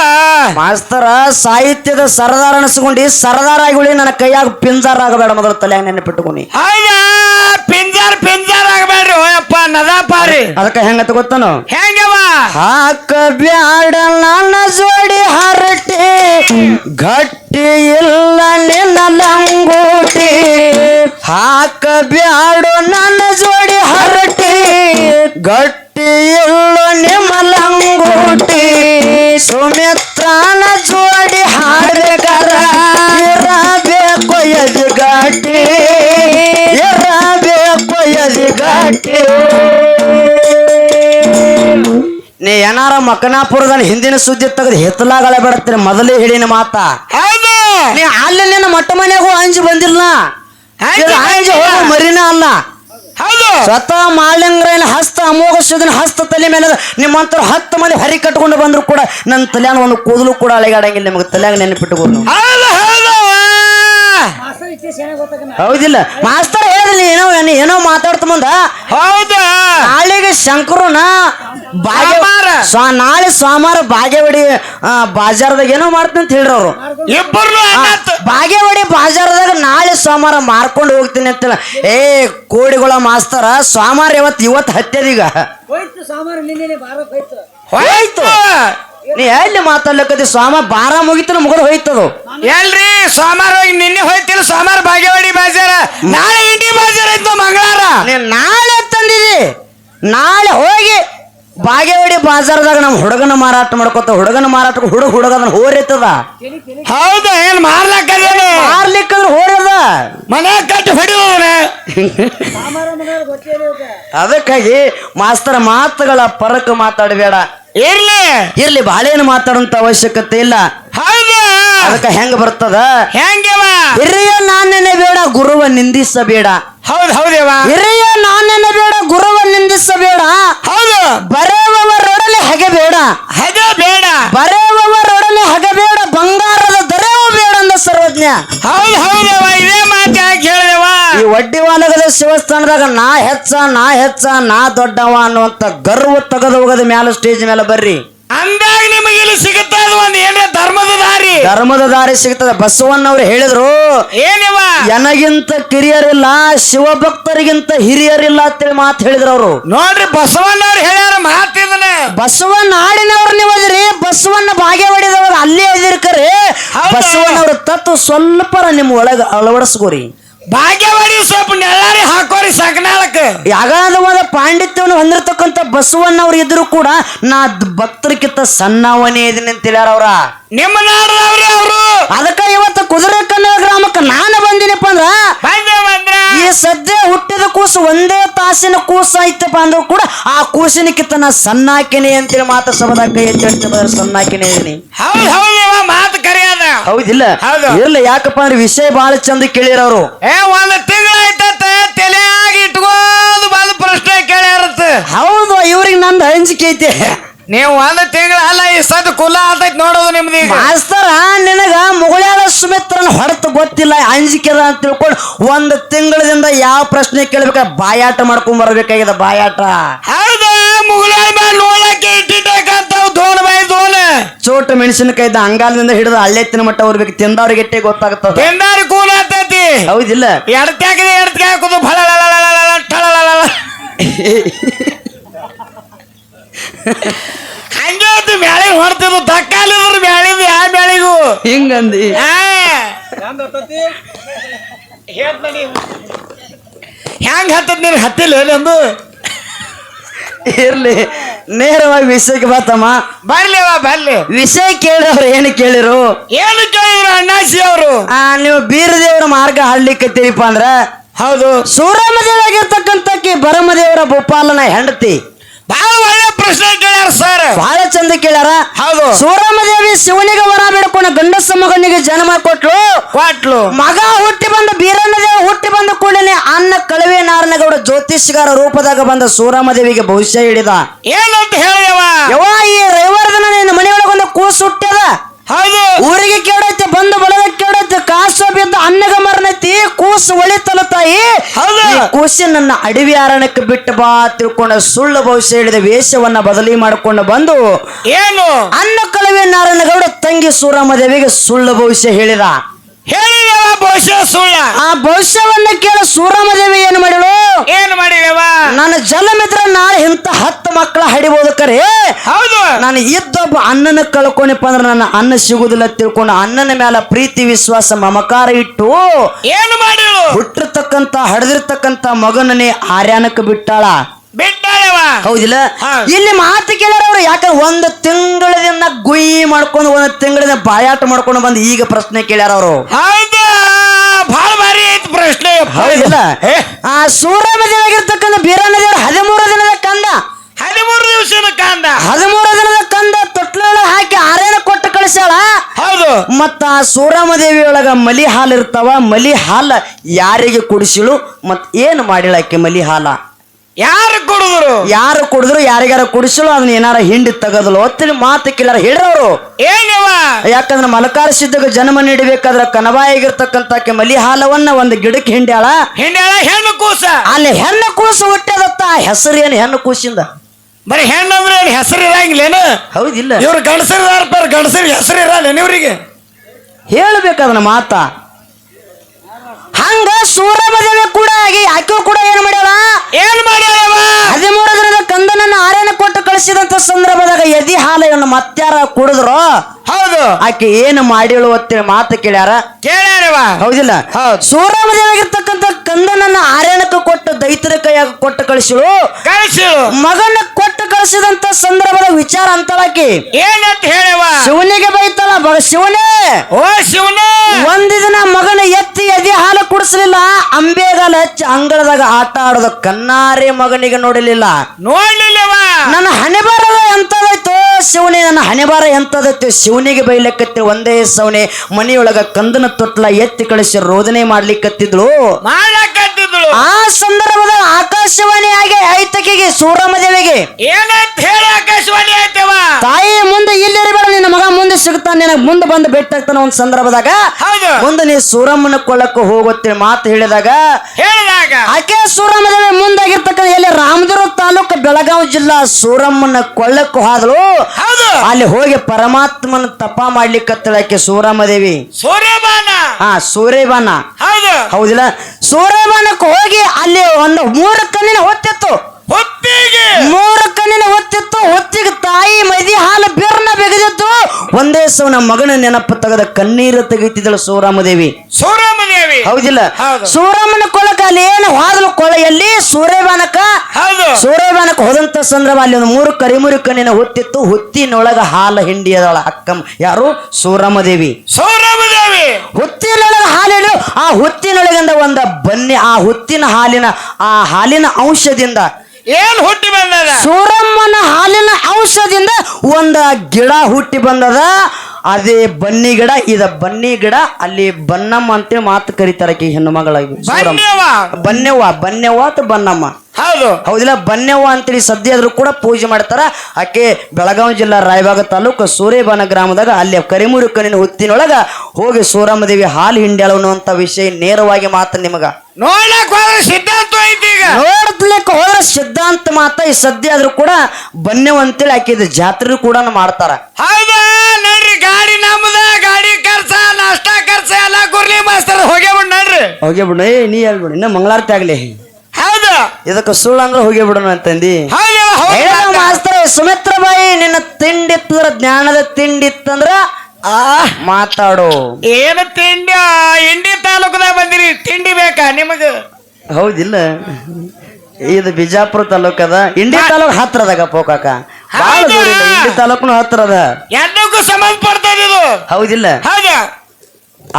ಮಾಸ್ತರ ಸಾಹಿತ್ಯದ ಸರದಾರ ಅನಿಸ್ಕೊಂಡು ಸರದಾರ ಆಗಿಳಿ ನನ್ನ ಕೈಯಾಗ ಪಿಂಜಾರ್ ಆಗಬೇಡ ಮೊದಲು ತಲೆಯಾಗ ನೆನಪಿಟ್ಟುಕೊನಿ ಪಿಂಜಾರ್ ಪಿಂಜಾರ್ ಆಗಬೇಡ್ರಿ ಓಯಪ್ಪ ನದಾಪಾರಿ ಅದಕ್ಕೆ ಹೆಂಗತ ಗೊತ್ತನು? ಹೆಂಗವ ಹಾಕ ಬ್ಯಾಡ ನನ್ನ ಜೋಡಿ ಹರಟಿ. ಗಟ್ಟಿ ಇಲ್ಲ ನಿನ್ನ ಲಂಗೂಟಿ. ಹಾಕ ಬ್ಯಾಡ ನನ್ನ ಜೋಡಿ ಹರಟಿ. ಗಟ್ಟಿ ಇಲ್ಲ ನಿಮ್ಮ ಲಂಗೂಟಿ. ಸುಮಿತ್ರನ ಜೋಡಿ ಹಾಡ್ಬೇಕಾರ. ಇರಬೇಕು ಯಜಗಾಟಿ ನೀ ಏನಾರ ಮಕನಾಪುರದಲ್ಲಿ ಹಿಂದಿನ ಸುದ್ದಿ ತೆಗೆದು ಹೆತ್ತಲಾಗಳೆ ಬಿಡತ್ತೀರಿ ಮೊದಲೇ ಹೇಳಿನ ಮಾತ. ನೀ ಅಲ್ಲಿ ನಿನ್ನ ಮೊಟ್ಟ ಮನೆಗೂ ಅಂಜಿ ಬಂದಿಲ್ಲ. ಅಂಜಿ. ಹೋಗೋ ಮರಿನ ಅಲ್ಲ. ಹೌದು. ಸ್ವತಃ ಮಾಲಿಂಗ್ರನ ಹಸ್ತ ಅಮೋಘ ಸುದಿನ ಹಸ್ತ ತಲೆ ಮೇಲೆ ನಿಮ್ಮಂತರ ಹತ್ತು ಮಂದಿ ಹರಿ ಕಟ್ಕೊಂಡು ಬಂದ್ರು ಕೂಡ ನನ್ನ ತಲೆಯನ್ನು ಒಂದು ಕೂದಲು ಕೂಡ ಅಲೆಗಾಡಂಗಿಲ್ಲ ನಿಮಗೆ ತಲೆಯಾಗ ನೆನಪಿಟ್ಟುಕೊಂಡು ಹೌದಿಲ್ಲ. ಮಾಸ್ತರ್ ಹೇಳಿದ್ರಿ ಏನೋ ಏನೋ ಮಾತಾಡ್ತ ಮುಂದ. ಹೌದು? ನಾಳೆಗೆ ಶಂಕರನ. ಸ್ವಾ ನಾಳೆ ಸೋಮವಾರ ಬಾಗೇವಾಡಿ ಬಾಜಾರದಾಗ ಏನೋ ಮಾಡ್ತೀನಿ ಅಂತ ಹೇಳ್ರಿ ಅವರು. ಇಬ್ಬರು ಅನ್ನತ್ ಬಾಗೇವಾಡಿ ಬಾಜಾರದಾಗ ನಾಳೆ ಸೋಮವಾರ ಮಾರ್ಕೊಂಡು ಹೋಗ್ತೀನಿ ಅಂತಲ್ಲ. ಏ ಕೋಡಿಗಳ ಮಾಸ್ತರ ಸೋಮವಾರ ಇವತ್ತು ಇವತ್ತು ಹತ್ಯದೀಗ. ಹೋಯ್ತು ಸೋಮವಾರ ನಿನ್ನೆ ಬಾರ ಹೋಯ್ತು. ಹೋಯ್ತು. ನೀ ಎಲ್ಲಿ ಮಾತಾಡ್ಲಕ್ಕದಿ ಸ್ವಾಮ ಬಾರ ಮುಗಿತನ ಮುಗಿದು ಹೋಯ್ತದು. ಎಲ್ರಿ ಸ್ವಾಮಾರ ಹೋಗಿ ನಿನ್ನೆ ಹೋಯ್ತಿಲ್ಲ ಸ್ವಾಮಾರ ಬಾಗೇವಾಡಿ ಬಾಜಾರ. ನಾಳೆ ಇಂಡಿ ಬಾಜಾರ ಐತು ಮಂಗಳಾರ ನೀ ನಾಳೆ ತಂದಿರಿ ನಾಳೆ ಹೋಗಿ ಬಾಗೇವಾಡಿ ಬಾಜಾರದಾಗ ನಮ್ಮ ಹುಡುಗನ ಮಾರಾಟ ಮಾಡ್ಕೊತ ಹುಡುಗನ ಮಾರಾಟ ಹುಡುಗ ಹುಡುಗ ಅದನ್ನ ಹೋರಿತದ ಹೌದ ಏನ್ ಮಾರ್ಲಕ್ಕ ಮಾರ್ಲಿಕ್ಕಂದ್ರೆ ಹೋರದ ಮನೆ ಕಟ್ಟಿ ಹೊಡಿಯೋಣ ಅದಕ್ಕಾಗಿ ಮಾಸ್ತರ ಮಾತುಗಳ ಪರಕ ಮಾತಾಡಬೇಡ. ಇರ್ಲಿ. ಇರ್ಲಿ ಬಾಳೇನು ಮಾತಾಡೋಂತ ಅವಶ್ಯಕತೆ ಇಲ್ಲ. ಹೌದು. ಅದಕ್ಕೆ ಹೆಂಗ ಬರ್ತದ? ಹೆಂಗವ? ಹಿರಿಯ ನೆನೆ ಬೇಡ ಗುರುವ ನಿಂದಿಸಬೇಡ. ಹೌದು ಹೌದವ ಹಿರಿಯ ನಾನೇನೆ ಬೇಡ ಗುರುವ ನಿಂದಿಸಬೇಡ. ಹೌದು. ಬರೆಯುವವರೊಡನೆ ಹಗೆಬೇಡ. ಹಗೆ ಬೇಡ ಬರೆಯುವವರೊಡನೆ ಹಗೆಬೇಡ ಬಂಗಾರದ ದರೆಯೂ ಬೇಡ ಅಂದ ಸರ್ವಜ್ಞ. ಹೌದು ಹೌದೇವಾ ಇದೇ ಮಾತು ಯಾಕೆ ಹೇಳಿದೆವ? ಈ ಒಡ್ಡಿ ಶಿವಸ್ಥಾನದಾಗ ನಾ ಹೆಚ್ಚ ನಾ ಹೆಚ್ಚ, ನಾ ದೊಡ್ಡವ ಅನ್ನುವಂತ ಗರ್ವ ತೆಗೆದು ಹೋಗದ ಮ್ಯಾಲ ಸ್ಟೇಜ್ ಮೇಲೆ ಬರ್ರಿ. ಅಂದಾಗ ನಿಮಗೆ ಇಲ್ಲಿ ಸಿಗುತ್ತದ ಒಂದ್ ಏನೇ ಧರ್ಮದ ದಾರಿ? ಧರ್ಮದ ದಾರಿ ಸಿಗ್ತದ ಬಸವಣ್ಣವ್ರು ಹೇಳಿದ್ರು ಏನಿವ? ಎನಗಿಂತ ಕಿರಿಯರಿಲ್ಲ ಶಿವಭಕ್ತರಿಗಿಂತ ಹಿರಿಯರಿಲ್ಲ ಅಂತೇಳಿ ಮಾತು ಹೇಳಿದ್ರು ಅವರು. ನೋಡ್ರಿ ಬಸವಣ್ಣವ್ರು ಹೇಳ್ಯಾರ ಮಾತಿದನ. ಬಸವಣ್ಣ ಆಡಿನವ್ರು ನೀವು ಅದ್ರಿ ಬಸವಣ್ಣ ಬಾಗೇವಾಡಿದವ್ರು ಅಲ್ಲೇ ಅದಿರ್ಕರಿ ಬಸವಣ್ಣ ಬಸವಣ್ಣವ್ರ ತತ್ವ ಸ್ವಲ್ಪ ನಿಮ್ಮ ಒಳಗ ಅಳವಡಿಸ್ಕೋರಿ. ಭಾಗ್ಯವಾಡಿ ಸ್ವಲ್ಪ ನೆಳ್ಳಾರಿ ಹಾಕೋರಿ ಸಗನಾಳಕ್ಕೆ ಯಾಗಾದ ಪಾಂಡಿತ್ಯವನ್ನು ಹೊಂದಿರತಕ್ಕಂಥ ಬಸವಣ್ಣವ್ರು ಇದ್ರು ಕೂಡ ನಾ ಭಕ್ತರಿಗಿಂತ ಸಣ್ಣವನೇ ಇದೀನಿ ಅಂತ ಹೇಳ್ಯಾರ ಅವ್ರ. ನಿಮ್ಮ ನಾಡ್ದವ್ರಿ ಅವರು. ಅದಕ್ಕ ಇವತ್ತು ಕುದುರೆ ಕನ್ನಡ ಗ್ರಾಮಕ್ಕೆ ನಾನು ಬಂದಿನಪ್ಪ ಅಂದ್ರ ಬಂದೆ ಬಂದ್ರ. ಈ ಸದ್ಯ ಹುಟ್ಟಿದ ಕೂಸು ಒಂದೇ ತಾಸಿನ ಕೂಸು ಐತಪ್ಪ ಅಂದ್ರು ಕೂಡ ಆ ಕೂಸಿನಕ್ಕಿಂತ ನಾ ಸಣ್ಣಾಕಿನಿ ಅಂತೇಳಿ ಮಾತು ಸಭದಾಗ ಕೈ ಎತ್ತಿ ಸಣ್ಣಾಕಿನಿ ಇದೀನಿ. ಹೌದು ಹೌದೇವ ಮಾತು ಕರೆಯದ. ಹೌದಿಲ್ಲ? ಹೌದು. ಇರ್ಲಿ ಯಾಕಪ್ಪ ಅಂದ್ರೆ ವಿಷಯ ಬಹಳ ಚಂದ ಕೇಳಿರವ್ರು ಏ ಒಂದು ತಿಂಗಳಾಯ್ತತ್ತ ತಲೆಯಾಗಿ ಇಟ್ಕೋ. ಹೌದು ಇವ್ರಿಗೆ ನಂದು ಅಂಜಿಕೆ ಐತಿ. ನೀವು ಒಂದ್ ತಿಂಗಳ ಅಲ್ಲ ಈ ಸದ್ ಕುಲ ಆತೈತ್ ನೋಡೋದು ನಿಮ್ದು ಈಗ. ಮಾಸ್ತರ ನಿನಗ ಮುಗುಳ್ಯಾಳ ಸುಮಿತ್ರನ ಹೊರತು ಗೊತ್ತಿಲ್ಲ ಅಂಜಿಕೆದ ಅಂತ ತಿಳ್ಕೊಂಡು ಒಂದ್ ತಿಂಗಳದಿಂದ ಯಾವ ಪ್ರಶ್ನೆ ಕೇಳ್ಬೇಕ ಬಾಯಾಟ ಮಾಡ್ಕೊಂಡ್ ಬರ್ಬೇಕಾಗಿದೆ ಬಾಯಾಟ. ಹೌದ? ಮೇಲೆ ನೋಡಕ್ಕೆ ಬೈ ಚೋಟು ಮೆಣಸಿನಕಾಯ್ದ ಅಂಗಾಲದಿಂದ ಹಿಡಿದು ತಿನ್ನ ಮಟ್ಟ ಬರ್ಬೇಕು ತಿಂದವ್ರಿಗೆ ಗೊತ್ತಾಗ್ತದ? ತಿಂದಾರಿ ಕೂಲ ಆತೈತಿ ಹೌದಿಲ್ಲ. ಎಡತ್ಯಾಕದೆ ಎಡತ್ಯಾಕ ಫಳ. ಹಂಗೆ ಐತಿ ಮ್ಯಾಳಿಗೆ ಹೊಡ್ತಿದ್ದು ತಕ್ಕಾಲಿದ್ರು ಮ್ಯಾಳಿಂದ ಯಾವ ಮ್ಯಾಳಿಗೂ? ಹಿಂಗಂದಿ. ಆ. ಹೆಂಗ್ ಹತ್ತದ ನೀನು? ಹತ್ತಿಲ್ಲ ಏನಂದು ಇರ್ಲಿ. ನೇರವಾಗಿ ವಿಷಯಕ್ಕೆ ಬರ್ತಮ್ಮ. ಬರ್ಲಿವ ಬರ್ಲಿ. ವಿಷಯ ಕೇಳಿದವ್ರು ಏನು ಕೇಳಿರು? ಏನು ಕೇಳಿದ್ರು ಅಣ್ಣಾಸಿ ಅವರು ಆ ನೀವು ಬೀರದೇವ್ರ ಮಾರ್ಗ ಹಾಡ್ಲಿಕ್ಕತ್ತೀರಿಪ್ಪ ಅಂದ್ರ? ಹೌದು. ಸೂರಮದೇವಾಗಿರ್ತಕ್ಕಂಥಕ್ಕೆ ಬರಮದೇವರ ಭೂಪಾಲನ ಹೆಂಡತಿ. ಬಹಳ ಒಳ್ಳೆ ಪ್ರಶ್ನೆ ಕೇಳ್ಯಾರ ಸರ್ ಬಹಳ ಚಂದ ಕೇಳ್ಯಾರ. ಹೌದು. ಸೂರಮದೇವಿ ಶಿವನಿಗೆ ವರ ಬೇಡ್ಕೊಂಡು ಗಂಡಸ ಮಗನಿಗೆ ಜನ್ಮ ಕೊಟ್ಲು. ಕೊಟ್ಲು. ಮಗ ಹುಟ್ಟಿ ಬಂದ ಬೀರಣ್ಣದೇವ ಹುಟ್ಟಿ ಬಂದ ಕೂಡಲೇ ಅನ್ನ ಕಳವೆ ನಾರನಗೌಡ ಜ್ಯೋತಿಷ್ಗಾರ ರೂಪದಾಗ ಬಂದ ಸೂರಮದೇವಿಗೆ ಭವಿಷ್ಯ ಹಿಡಿದ. ಏನಂತ ಹೇಳಿಯವ ಯವ್ವ ಈ ರವಿವಾರ ದಿನ ನಿನ್ನ ಮನೆಯೊಳಗೊಂದು ಕೂಸು ಹುಟ್ಟ್ಯದ ಹೌದು ಊರಿಗೆ ಕೇಳೈತೆ ಬಂದು ಬಳಗ ಕೇಳೈತೆ ಕಾಸು ಬಿದ್ದು ಅನ್ನಗ ಮರನೈತಿ ಕೂಸು ಒಳಿತಲ್ಲ ತಾಯಿ ಹೌದು. ಈ ನನ್ನ ಅಡವಿ ಅರಣ್ಯಕ್ಕೆ ಬಿಟ್ಟು ಬಾ ತಿಳ್ಕೊಂಡ ಸುಳ್ಳು ಭವಿಷ್ಯ ಹೇಳಿದ ವೇಷವನ್ನ ಬದಲಿ ಮಾಡಿಕೊಂಡು ಬಂದು ಏನು ಅನ್ನ ಕಳವೆ ನಾರಾಯಣಗೌಡ ತಂಗಿ ಸೂರಮದೇವಿಗೆ ಸುಳ್ಳು ಭವಿಷ್ಯ ಹೇಳಿದ ಹೇಳಿದವ ಬಹುಶಃ ಸುಳ್ಳ ಆ ಭವಿಷ್ಯವನ್ನ ಕೇಳ ಸೂರಮದೇವಿ ಏನು ಮಾಡಿಳು? ಏನು ಮಾಡಿದವ? ನನ್ನ ಜಲಮಿತ್ರ ನಾಳೆ ಇಂತ ಹತ್ತು ಮಕ್ಕಳ ಹಡಿಬೋದು ಕರೆ. ಹೌದು. ನಾನು ಇದ್ದೊಬ್ಬ ಅಣ್ಣನ ಕಳ್ಕೊಂಡಿಪ್ಪ ಅಂದ್ರೆ ನನ್ನ ಅನ್ನ ಸಿಗುದಿಲ್ಲ ತಿಳ್ಕೊಂಡು ಅಣ್ಣನ ಮೇಲೆ ಪ್ರೀತಿ ವಿಶ್ವಾಸ ಮಮಕಾರ ಇಟ್ಟು ಏನು ಮಾಡಿಳು? ಹುಟ್ಟಿರ್ತಕ್ಕಂತ ಹಡ್ದಿರ್ತಕ್ಕಂತ ಮಗನನೇ ಆರ್ಯಾನಕ್ಕೆ ಬಿಟ್ಟಾಳ. ಬಿಟ್ಟಾಳವ ಹೌದಿಲ್ಲ? ಇಲ್ಲಿ ಮಾತು ಕೇಳ್ಯಾರ ಅವ್ರು ಯಾಕಂದ್ರೆ ಒಂದು ತಿಂಗಳದಿಂದ ಗುಯಿ ಮಾಡ್ಕೊಂಡು ಒಂದು ತಿಂಗಳದಿಂದ ಬಾಯಾಟ ಮಾಡ್ಕೊಂಡು ಬಂದು ಈಗ ಪ್ರಶ್ನೆ ಕೇಳ್ಯಾರ ಅವರು? ಹೌದು. ಬಹಳ ಭಾರಿ ಐತಿ ಪ್ರಶ್ನೆ. ಹೌದಿಲ್ಲ? ಆ ಸೂರ್ಯಮದಿಯಾಗಿರ್ತಕ್ಕಂಥ ಬೀರಣ್ಣ ದೇವರು ಹದಿಮೂರು ದಿನದ ಕಂದ. ಹದಿಮೂರು ದಿವಸದ ಕಂದ. ಹದಿಮೂರು ದಿನದ ಕಂದ ತೊಟ್ಲೊಳಗ ಹಾಕಿ ಆರೇನ ಕೊಟ್ಟು ಕಳಿಸ್ಯಾಳ. ಹೌದು. ಮತ್ತ ಆ ಸೂರಮದೇವಿ ಒಳಗ ಮಲಿ ಹಾಲು ಇರ್ತಾವ ಮಲಿ ಹಾಲ ಯಾರಿಗೆ ಕುಡಿಸಿಳು ಮತ್ ಏನ್ ಮಾಡಿಳ ಆಕೆ ಮಲಿ ಹಾಲ ಯಾರು ಕುಡಿದ್ರು? ಯಾರು ಕುಡಿದ್ರು ಯಾರಿಗಾರ ಕುಡಿಸಲು ಅದನ್ನ ಏನಾರ ಹಿಂಡಿ ತೆಗದಲು ಒತ್ತಿನ ಮಾತು ಕಿಲ್ಲಾರ ಹಿಡೋರು ಏನವ? ಯಾಕಂದ್ರೆ ಮಲಕಾರ ಸಿದ್ಧಗ ಜನ್ಮ ನೀಡಬೇಕಾದ್ರೆ ಕನವಾಯಿಗಿರ್ತಕ್ಕಂತ ಮಲಿ ಹಾಲವನ್ನ ಒಂದು ಗಿಡಕ್ಕೆ ಹಿಂಡ್ಯಾಳ. ಹಿಂಡ್ಯಾಳ ಹೆಣ್ಣು ಕೂಸ. ಅಲ್ಲಿ ಹೆಣ್ಣು ಕೂಸು ಹುಟ್ಟ್ಯದತ್ತ ಹೆಸರು ಏನು ಹೆಣ್ಣು ಕೂಸಿಂದ? ಬರೀ ಹೆಣ್ಣು ಅಂದ್ರೆ ಏನ್ ಹೆಸರು ಇರಂಗಿಲ್ಲೇನು? ಹೌದಿಲ್ಲ. ಇವ್ರು ಗಂಡಸರಿದಾರ ಗಂಡಸರಿಗೆ ಹೆಸರು ಇರಲ್ಲ ಇವ್ರಿಗೆ? ಹೇಳ್ಬೇಕದನ್ನ ಮಾತ. ಹಂಗ ಸೂರಮದೇವಿ ಕೂಡ ಆಗಿ ಯಾಕೋ ಕೂಡ ಏನ್ ಮಾಡ್ಯಾಳ ಏನ್ ಮಾಡ್ಯಾವ? ಹದಿಮೂರು ದಿನದ ಕಂದನನ್ನ ಆರ್ಯನ ಕೊಟ್ಟು ಕಳಿಸಿದಂತ ಸಂದರ್ಭದಾಗ ಎದಿ ಹಾಲೆಯನ್ನು ಮತ್ಯಾರ ಕುಡಿದ್ರು. ಹೌದು. ಆಕೆ ಏನು ಮಾಡಿಳು ಅಂತೇಳಿ ಮಾತು ಕೇಳ್ಯಾರ? ಕೇಳ್ಯಾರವ. ಹೌದಿಲ್ಲ? ಹೌದು. ಸೂರಮದೇವಾಗಿರ್ತಕ್ಕಂಥ ಕಂದನನ್ನ ಆರ್ಯನಕ್ಕೆ ಕೊಟ್ಟು ದೈತರ ಕೈಯಾಗ ಕೊಟ್ಟು ಕಳಿಸಿಳು. ಕಳಿಸಿಳು. ಮಗನ ಕೊಟ್ಟು ಕಳಿಸಿದಂತ ಸಂದರ್ಭದ ವಿಚಾರ ಅಂತಳಕಿ. ಏನಂತ ಹೇಳವ ಶಿವನಿಗೆ ಬೈತಲ್ಲ ಬ ಶಿವನೇ! ಓ ಶಿವನೇ! ಒಂದು ದಿನ ಮಗನ ಎತ್ತಿ ಎದೆ ಹಾಲು ಕುಡಿಸಲಿಲ್ಲ ಅಂಬೇಗಾಲ ಹಚ್ಚಿ ಅಂಗಳದಾಗ ಆಟ ಆಡೋದು ಕಣ್ಣಾರೆ ಮಗನಿಗೆ ನೋಡಲಿಲ್ಲ. ನೋಡ್ಲಿಲ್ಲವ ನನ್ನ ಹಣೆಬಾರ ಎಂತದಾಯ್ತು ಶಿವನೇ ನನ್ನ ಹಣೆಬಾರ ಎಂತದೈತಿ ಶಿವನಿಗೆ ಬೈಲಕ್ಕತ್ತಿ ಒಂದೇ ಸವನೆ ಮನೆಯೊಳಗ ಕಂದನ ತೊಟ್ಲ ಎತ್ತಿ ಕಳಿಸಿ ರೋದನೆ ಮಾಡ್ಲಿಕ್ಕತ್ತಿದ್ಳು. ಆ ಸಂದರ್ಭದ ಆಕಾಶವಾಣಿ ಆಗಿ ಐತಕಿಗೆ ಸೂರಮದೇವಿಗೆ ಏನಂತ ಹೇಳ ಆಕಾಶವಾಣಿ ಆಯ್ತವ? ತಾಯಿ ಮುಂದೆ ಇಲ್ಲಿರಬೇಡ ನಿನ್ನ ಮಗ ಮುಂದೆ ಸಿಗ್ತಾನೆ ನಿನಗೆ ಮುಂದೆ ಬಂದು ಬೆಟ್ಟಾಗ್ತಾನ ಒಂದು ಸಂದರ್ಭದಾಗ. ಹೌದು. ಮುಂದೆ ನೀ ಸೂರಮ್ಮನ ಕೊಳ್ಳಕ್ಕೆ ಹೋಗುತ್ತೆ ಮಾತು ಹೇಳಿದಾಗ. ಹೇಳಿದಾಗ? ಆಕೆ ಸೂರಮದೇವಿ ಮುಂದಾಗಿರ್ತಕ್ಕಂಥ ಎಲ್ಲಿ ರಾಮದುರ್ಗ ತಾಲೂಕು ಬೆಳಗಾವಿ ಜಿಲ್ಲಾ ಸೂರಮ್ಮನ ಕೊಳ್ಳಕ್ಕೆ ಹಾದಳು ಹೌದು. ಅಲ್ಲಿ ಹೋಗಿ ಪರಮಾತ್ಮನ ತಪ ಮಾಡ್ಲಿಕ್ಕತ್ತಳ ಆಕೆ ಸೂರಮ್ಮದೇವಿ ಸೂರ್ಯಬಾನ ಹಾ ಸೂರ್ಯಬಾನ ಹೌದು. ಹೌದಿಲ್ಲ? ಸೂರ್ಯಬಾನಕ್ಕೆ ಹೋಗಿ ಅಲ್ಲಿ ಒಂದು ಮೂರು ಕಣ್ಣಿನ ಹೊತ್ತಿತ್ತು. ಹೊತ್ತಿಗೆ. ಮೂರು ಕಣ್ಣಿನ ಹೊತ್ತಿತ್ತು ಹೊತ್ತಿಗೆ ತಾಯಿ ಮದಿ ಹಾಲು ಬೆರ್ನ ಬೆಗದಿತ್ತು. ಒಂದೇ ಸವನ ಮಗನ ನೆನಪು ತೆಗೆದ ಕಣ್ಣೀರು ತೆಗಿತಿದ್ದಳು ಸೂರಮ್ಮದೇವಿ ಸೂರಾಮದೇವಿ. ಹೌದಿಲ್ಲ? ಸೂರಾಮನ ಸೂರಮ್ಮನ ಕೊಳಕ ಅಲ್ಲಿ ಏನು ಹಾದಲು ಕೊಳೆಯಲ್ಲಿ ಸೂರ್ಯಬಾನಕ ಸೂರ್ಯಬಾನಕ ಹೋದಂತ ಸಂದರ್ಭ ಅಲ್ಲಿ ಒಂದು ಮೂರು ಕರಿಮುರಿ ಕಣ್ಣಿನ ಹೊತ್ತಿತ್ತು ಹೊತ್ತಿನೊಳಗ ಹಾಲು ಹಿಂಡಿಯದಳ ಅಕ್ಕಮ್ಮ ಯಾರು? ಸೂರಮ್ಮದೇವಿ ಸೂರಮದೇವಿ. ಹುತ್ತಿನೊಳಗ ಹಾಲಿಡು ಆ ಹೊತ್ತಿನೊಳಗಿಂದ ಒಂದ ಬನ್ನಿ ಆ ಹುತ್ತಿನ ಹಾಲಿನ ಆ ಹಾಲಿನ ಅಂಶದಿಂದ ಏನ್ ಹುಟ್ಟಿ ಬಂದದ? ಸೂರಮ್ಮನ ಹಾಲಿನ ಅಂಶದಿಂದ ಒಂದ ಗಿಡ ಹುಟ್ಟಿ ಬಂದದ. ಅದೇ ಬನ್ನಿ ಗಿಡ ಇದ ಬನ್ನಿ ಗಿಡ ಅಲ್ಲಿ ಬನ್ನಮ್ಮ ಅಂತೇಳಿ ಮಾತು ಕರಿತಾರೆ ಹೆಣ್ಣು ಮಗಳಾಗಿ. ಬನ್ನೆವ್ವ. ಬನ್ನೆವ್ವ ಅಥವಾ ಬನ್ನಮ್ಮ. ಹೌದು. ಹೌದಿಲ್ಲ ಬನ್ನೆವ್ವ ಅಂತೇಳಿ ಸದ್ಯ ಆದ್ರೂ ಕೂಡ ಪೂಜೆ ಮಾಡ್ತಾರ. ಆಕೆ ಬೆಳಗಾವಿ ಜಿಲ್ಲಾ ರಾಯಬಾಗ ತಾಲೂಕು ಸೂರ್ಯಬಾನ ಗ್ರಾಮದಾಗ ಅಲ್ಲಿ ಕರಿಮೂರು ಕಣ್ಣಿನ ಹುತ್ತಿನೊಳಗ ಹೋಗಿ ಸೂರಮ್ಮದೇವಿ ಹಾಲು ಹಿಂಡ್ಯಾಳು ಅನ್ನುವಂತ ವಿಷಯ ನೇರವಾಗಿ ಮಾತು ನಿಮಗ. ನೋಡಕ್ ಹೋದ್ರೆ ಸಿದ್ಧಾಂತ ಐತಿ ಈಗ. ನೋಡ್ಲಿಕ್ಕೆ ಹೋದ್ರೆ ಸಿದ್ಧಾಂತ ಮಾತ ಈ ಸದ್ಯ ಆದ್ರೂ ಕೂಡ ಬನ್ನೆವ್ ಅಂತೇಳಿ ಆಕೆ ಇದು ಜಾತ್ರೆ ಕೂಡ ಮಾಡ್ತಾರ. ಹೌದಾ? ನಡ್ರಿ ಗಾಡಿ ನಮ್ದ ಗಾಡಿ ಖರ್ಚ ನಾಷ್ಟ ಖರ್ಚ ಎಲ್ಲ ಗುರ್ಲಿ ಮಾಸ್ತರ್ ಹೋಗೇ ಬಿಡ್ ನೋಡ್ರಿ. ಹೋಗಿ ಬಿಡು. ಏ ನೀ ಹೇಳ್ಬಿಡಿ ಇನ್ನ ಮಂಗಳಾರತಿ ಆಗ್ಲಿ. ಹೌದು. ಇದಕ್ಕೆ ಸುಳ್ಳು ಅಂದ್ರೆ ಹೋಗಿ ಬಿಡೋಣ ಅಂತಂದಿ. ಹೌದು ಮಾಸ್ತರ ಸುಮಿತ್ರ ಬಾಯಿ ನಿನ್ನ ತಿಂಡಿತ್ತಂದ್ರ ಜ್ಞಾನದ ತಿಂಡಿತ್ತಂದ್ರ ಆ ಮಾತಾಡು. ಏನು ತಿಂಡಿ? ಆ, ಇಂಡಿ ತಾಲೂಕದಾಗ ಬಂದಿರಿ. ತಿಂಡಿ ಬೇಕಾ ನಿಮಗ? ಹೌದಿಲ್ಲ. ಇದು ಬಿಜಾಪುರ ತಾಲೂಕದ ಇಂಡಿ ತಾಲೂಕ್ ಹತ್ರದಾಗ ಪೋಕಾಕ. ಬಾಳ ಹೌದಾ? ದೂರ ಇಲ್ಲ ಇಂಡಿ ತಾಲೂಕ್ನು ಹತ್ರದ. ಎಲ್ಲಕ್ಕೂ ಸಂಬಂಧ ಪಡ್ತದ ಇದು? ಹೌದಿಲ್ಲ. ಹೌದಾ?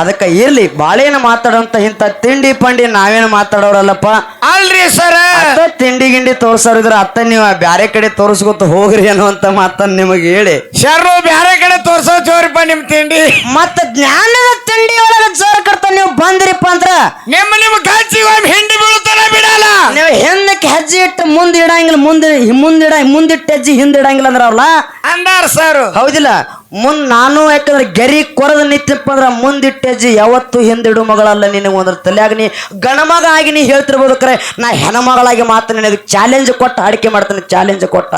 ಅದಕ್ಕ ಇರ್ಲಿ ಬಾಳೇನ ಮಾತಾಡೋಂತ ಇಂತ ತಿಂಡಿ ಪಂಡಿ ನಾವೇನು ಮಾತಾಡೋರಲ್ಲಪ್ಪ? ಅಲ್ರಿ ಸರ್. ಅತ್ತ ತಿಂಡಿ ಗಿಂಡಿ ತೋರ್ಸೋರಿದ್ರ ಅತ್ತ ನೀವು ಬ್ಯಾರೆ ಕಡೆ ತೋರಿಸ್ಕೊತ ಹೋಗ್ರಿ ಅನ್ನುವಂತ ಮಾತನ್ನ ನಿಮಗೆ ಹೇಳಿ. ಶರ್ರು ಬ್ಯಾರೆ ಕಡೆ ತೋರ್ಸೋ ಚೋರಿಪ್ಪ ನಿಮ್ ತಿಂಡಿ. ಮತ್ತ ಜ್ಞಾನದ ತಿಂಡಿ ಒಳಗ ಜೋರ್ ಕರ್ತ ನೀವು ಬಂದ್ರಿಪ್ಪ ಅಂದ್ರ ನಿಮ್ಮ ನಿಮ್ ಕಚ್ಚಿಗೆ ಒಮ್ಮೆ ಹಿಂಡಿ ಬೀಳುತ್ತಾರ ಬಿಡಲ್ಲ. ನೀವು ಹಿಂದಕ್ಕೆ ಹೆಜ್ಜೆ ಇಟ್ಟು ಮುಂದೆ ಇಡಂಗಿಲ್ಲ ಮುಂದೆ ಮುಂದಿಡ ಮುಂದಿಟ್ಟು ಹೆಜ್ಜೆ ಹಿಂದೆ ಇಡಂಗಿಲ್ಲ ಅಂದ್ರ ಅವ್ರಲ್ಲ ಅಂದಾರ ಸರ್. ಹೌದಿಲ್ಲ. ಮುಂದ್ ನಾನು ಯಾಕಂದ್ರೆ ಗೆರಿ ಕೊರದ ನಿಂತಪ್ಪ ಅಂದ್ರೆ ಮುಂದಿಟ್ಟ ಹೆಜ್ಜೆ ಯಾವತ್ತು ಹಿಂದಿಡು ಮಗಳಲ್ಲ ನಿನಗೆ ಒಂದ್ರ ತಲೆಯಾಗಿ ನೀ. ಗಣಮಗ ಆಗಿ ನೀ ಹೇಳ್ತಿರ್ಬೋದು ಕರೆ ನಾ ಹೆಣ್ಮಗಳಾಗಿ ಮಾತ್ರ ನಿನಗೆ ಚಾಲೆಂಜ್ ಕೊಟ್ಟ ಅಡಿಕೆ ಮಾಡ್ತಾನೆ ಚಾಲೆಂಜ್ ಕೊಟ್ಟ.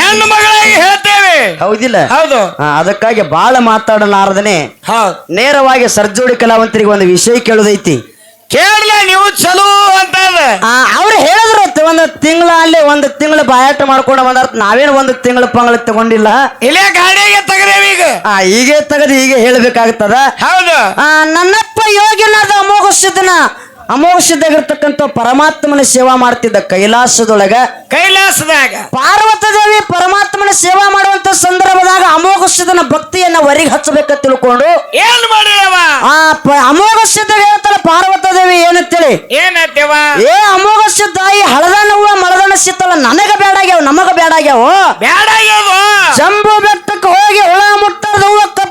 ಹೆಣ್ಣು ಮಗಳಾಗಿ ಹೇಳ್ತೇವೆ. ಹೌದಿಲ್ಲ? ಹೌದು. ಅದಕ್ಕಾಗಿ ಬಾಳ ಮಾತಾಡಲಾರದನೆ. ನೇರವಾಗಿ ಸರ್ಜೋಡಿ ಕಲಾವಂತರಿಗೆ ಒಂದು ವಿಷಯ ಕೇಳುದೈತಿ. ಕೇಳಲ ನೀವು ಚಲೋ ಅಂತ ಅವ್ರು ಹೇಳಿದ್ರು ಒಂದು ತಿಂಗಳ ಅಲ್ಲಿ ಒಂದು ತಿಂಗಳ ಬಾಯಾಟ ಮಾಡ್ಕೊಂಡು ಬಂದಾರ. ನಾವೇನು ಒಂದು ತಿಂಗಳ ಪಂಗಳ ತಗೊಂಡಿಲ್ಲ. ಇಲ್ಲೇ ಗಾಡಿಗೆ ತಗದೇವಿ ಈಗ. ಆ ಹೀಗೆ ತೆಗೆದು ಹೀಗೆ ಹೇಳ್ಬೇಕಾಗ್ತದ. ಹೌದು. ನನ್ನಪ್ಪ ಯೋಗಿನಾದ ಅಮೋಘ ಸಿದ್ಧಾಗಿರ್ತಕ್ಕಂಥ ಪರಮಾತ್ಮನ ಸೇವಾ ಮಾಡ್ತಿದ್ದ ಕೈಲಾಸದೊಳಗ ಕೈಲಾಸದಾಗ ಪಾರ್ವತ ದೇವಿ ಪರಮಾತ್ಮನ ಸೇವಾ ಮಾಡುವಂತ ಸಂದರ್ಭದಾಗ ಅಮೋಘ ಸಿದ್ಧನ ಭಕ್ತಿಯನ್ನ ವರಿಗೆ ಹಚ್ಚಬೇಕ ತಿಳ್ಕೊಂಡು ಏನ್ ಮಾಡಿರವ ಆ ಪ- ಅಮೋಘ ಸಿದ್ಧ ಹೇಳ್ತಾಳೆ ಪಾರ್ವತ ದೇವಿ ಏನಂತೇಳಿ? ಏನತ್ತೇವ ಏ ಅಮೋಘ ತಾಯಿ ಈ ಹಳದನ ಹೂವ ಮಳದನ ಸಿತ್ತಲ್ಲ ನನಗ ಬೇಡಾಗ್ಯಾವ ನಮಗ ಬೇಡಾಗ್ಯಾವ ಬೇಡ ಆಗ್ಯದು ಜಂಬು ಬೆಟ್ಟಕ್ಕೆ ಹೋಗಿ ಹುಳ ಮುಟ್ಟದ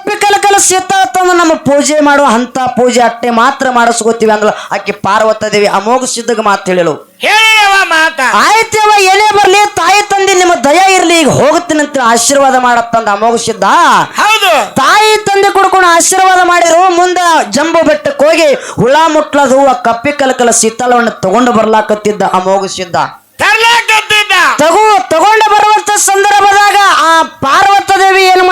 ಕಲ ಕಲಕಲ ಸೀತ ತಂದು ನಮ್ಮ ಪೂಜೆ ಮಾಡುವ ಅಂತ ಪೂಜೆ ಅಟ್ಟೆ ಮಾತ್ರ ಮಾಡಿಸ್ಕೋತೀವಿ ಅಂದ್ರೆ ಆಕೆ ಪಾರ್ವತ ದೇವಿ ಅಮೋಘ ಸಿದ್ಧಗ ಮಾತು ಹೇಳಲು. ಆಯ್ತೇವ ಏನೇ ಬರ್ಲಿ ತಾಯಿ ತಂದೆ ನಿಮ್ಮ ದಯ ಇರ್ಲಿ ಈಗ ಹೋಗುತ್ತೀನಿ ಅಂತ ಆಶೀರ್ವಾದ ಮಾಡತ್ತಂದ ಅಮೋಘ ಸಿದ್ಧ. ಹೌದು. ತಾಯಿ ತಂದೆ ಕುಡ್ಕೊಂಡು ಆಶೀರ್ವಾದ ಮಾಡಿರು ಮುಂದ ಜಂಬು ಬೆಟ್ಟಕ್ಕೆ ಹೋಗಿ ಹುಳ ಮುಟ್ಲದ ಹೂವ ಕಪ್ಪಿ ಕಲಕಲ ಸೀತಲವನ್ನು ತಗೊಂಡು ಬರ್ಲಾಕತ್ತಿದ್ದ ಅಮೋಘ ಸಿದ್ಧ. ತಗೋ ತಗೊಂಡು ಬರುವಂತ ಸಂದರ್ಭದಾಗ ಆ ಪಾರ್ವತ ದೇವಿ ಏನ್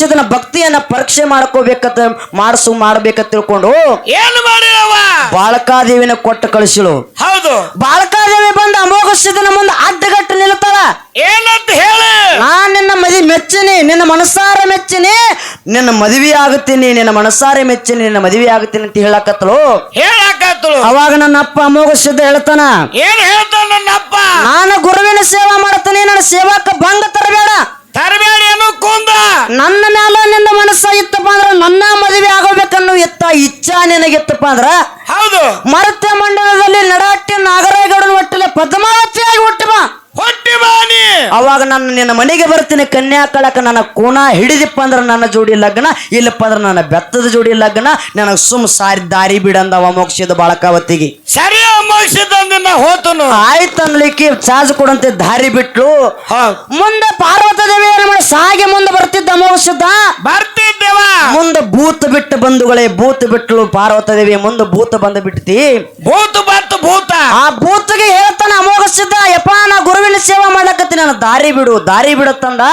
ಸಿದ್ಧನ ಭಕ್ತಿಯನ್ನ ಪರೀಕ್ಷೆ ಮಾಡ್ಕೋಬೇಕಂತ ಮಾಡಿಸು ಮಾಡ್ಬೇಕಂತ ತಿಳ್ಕೊಂಡು ಏನು ಮಾಡಿರವ ಬಾಳಕಾದೇವಿನ ಕೊಟ್ಟು ಕಳಿಸಿಳು. ಹೌದು. ಬಾಳಕಾದೇವಿ ಬಂದ ಅಮೋಘ ಸಿದ್ಧನ ಮುಂದೆ ಅಡ್ಡಗಟ್ಟು ನಿಲ್ತಾಳ. ಏನಂತ ಹೇಳು? ನಾನ್ ನಿನ್ನ ಮದಿ ಮೆಚ್ಚನಿ ನಿನ್ನ ಮನಸಾರ ಮೆಚ್ಚನಿ ನಿನ್ನ ಮದುವೆ ಆಗುತ್ತೀನಿ ನಿನ್ನ ಮನಸಾರ ಮೆಚ್ಚಿನಿ ನಿನ್ನ ಮದುವೆ ಆಗುತ್ತೀನಿ ಅಂತ ಹೇಳಕತ್ತಳು. ಹೇಳಾಕತ್ತಳು. ಅವಾಗ ನನ್ನ ಅಪ್ಪ ಅಮೋಘ ಸಿದ್ಧ ಹೇಳ್ತಾನ ಏನ್ ಹೇಳ್ತಾನ ನನ್ನ ಅಪ್ಪ? ನಾನು ಗುರುವಿನ ಸೇವಾ ಮಾಡ್ತೀನಿ ನನ್ನ ಸೇವಾಕ ಭಂಗ ತರಬೇಡ. ತರಬೇಡಿ ಏನು ಕುಂದ ನನ್ನ ಮ್ಯಾಲ ನಿನ್ನ ಮನಸ್ಸ ಇತ್ತಪ್ಪ ಅಂದ್ರ ನನ್ನ ಮದುವೆ ಆಗೋಬೇಕನ್ನೋ ಇತ್ತ ಇಚ್ಛಾ ನಿನಗಿತ್ತಪ್ಪ ಅಂದ್ರ ಹೌದು. ಮರ್ತ್ಯ ಮಂಡಲದಲ್ಲಿ ನಡಾಟ್ಯ ನಾಗರಾಯಗೌಡನ ಒಟ್ಟಲೆ ಪದ್ಮಾವತಿಯಾಗಿ ಹುಟ್ಟಬ ಹೊಟ್ಟಿ ಬಾನಿ ಅವಾಗ ನಾನು ನಿನ್ನ ಮನೆಗೆ ಬರ್ತೀನಿ ಕನ್ಯಾ ಕಳಕ ನನ್ನ ಕೋಣ ಹಿಡಿದಿಪ್ಪ ಅಂದ್ರ ನನ್ನ ಜೋಡಿ ಲಗ್ನ ಇಲ್ಲಪ್ಪ ಅಂದ್ರ ನನ್ನ ಬೆತ್ತದ ಜೋಡಿ ಲಗ್ನ ನನಗೆ ಸುಮ್ ಸಾರಿ ದಾರಿ ಬಿಡಂದವ ಮೋಕ್ಷದ ಬಾಳಕಾವತ್ತಿಗೆ ಸರಿ ಹೋತನು. ಆಯ್ತನ್ಲಿಕ್ಕೆ ಚಾರ್ಜ್ ಕೊಡಂತೆ ದಾರಿ ಬಿಟ್ಲು. ಮುಂದೆ ಪಾರ್ವತ ದೇವಿ ಏನ್ ಮಾಡಿ ಸಾಗೆ ಮುಂದೆ ಬರ್ತಿದ್ದ ಮೋಕ್ಷದ ಬರ್ತಿದ್ದೇವ? ಮುಂದೆ ಭೂತ ಬಿಟ್ಟು ಬಂಧುಗಳೇ ಭೂತ ಬಿಟ್ಲು ಪಾರ್ವತ ದೇವಿ ಮುಂದೆ ಭೂತ ಬಂದು ಬಿಡ್ತಿ ಭೂತ ಬಂತು ಭೂತ. ಆ ಭೂತಗೆ ಹೇಳ್ತಾನೆ ಅಮೋಘ ಸಿದ್ಧ ಯಪ್ಪ ನಾ ಗುರುವಿನ ಸೇವಾ ಮಾಡ್ಲಕತ್ತೀನಿ ನಾನು ದಾರಿ ಬಿಡು ದಾರಿ ಬಿಡುತ್ತಂದ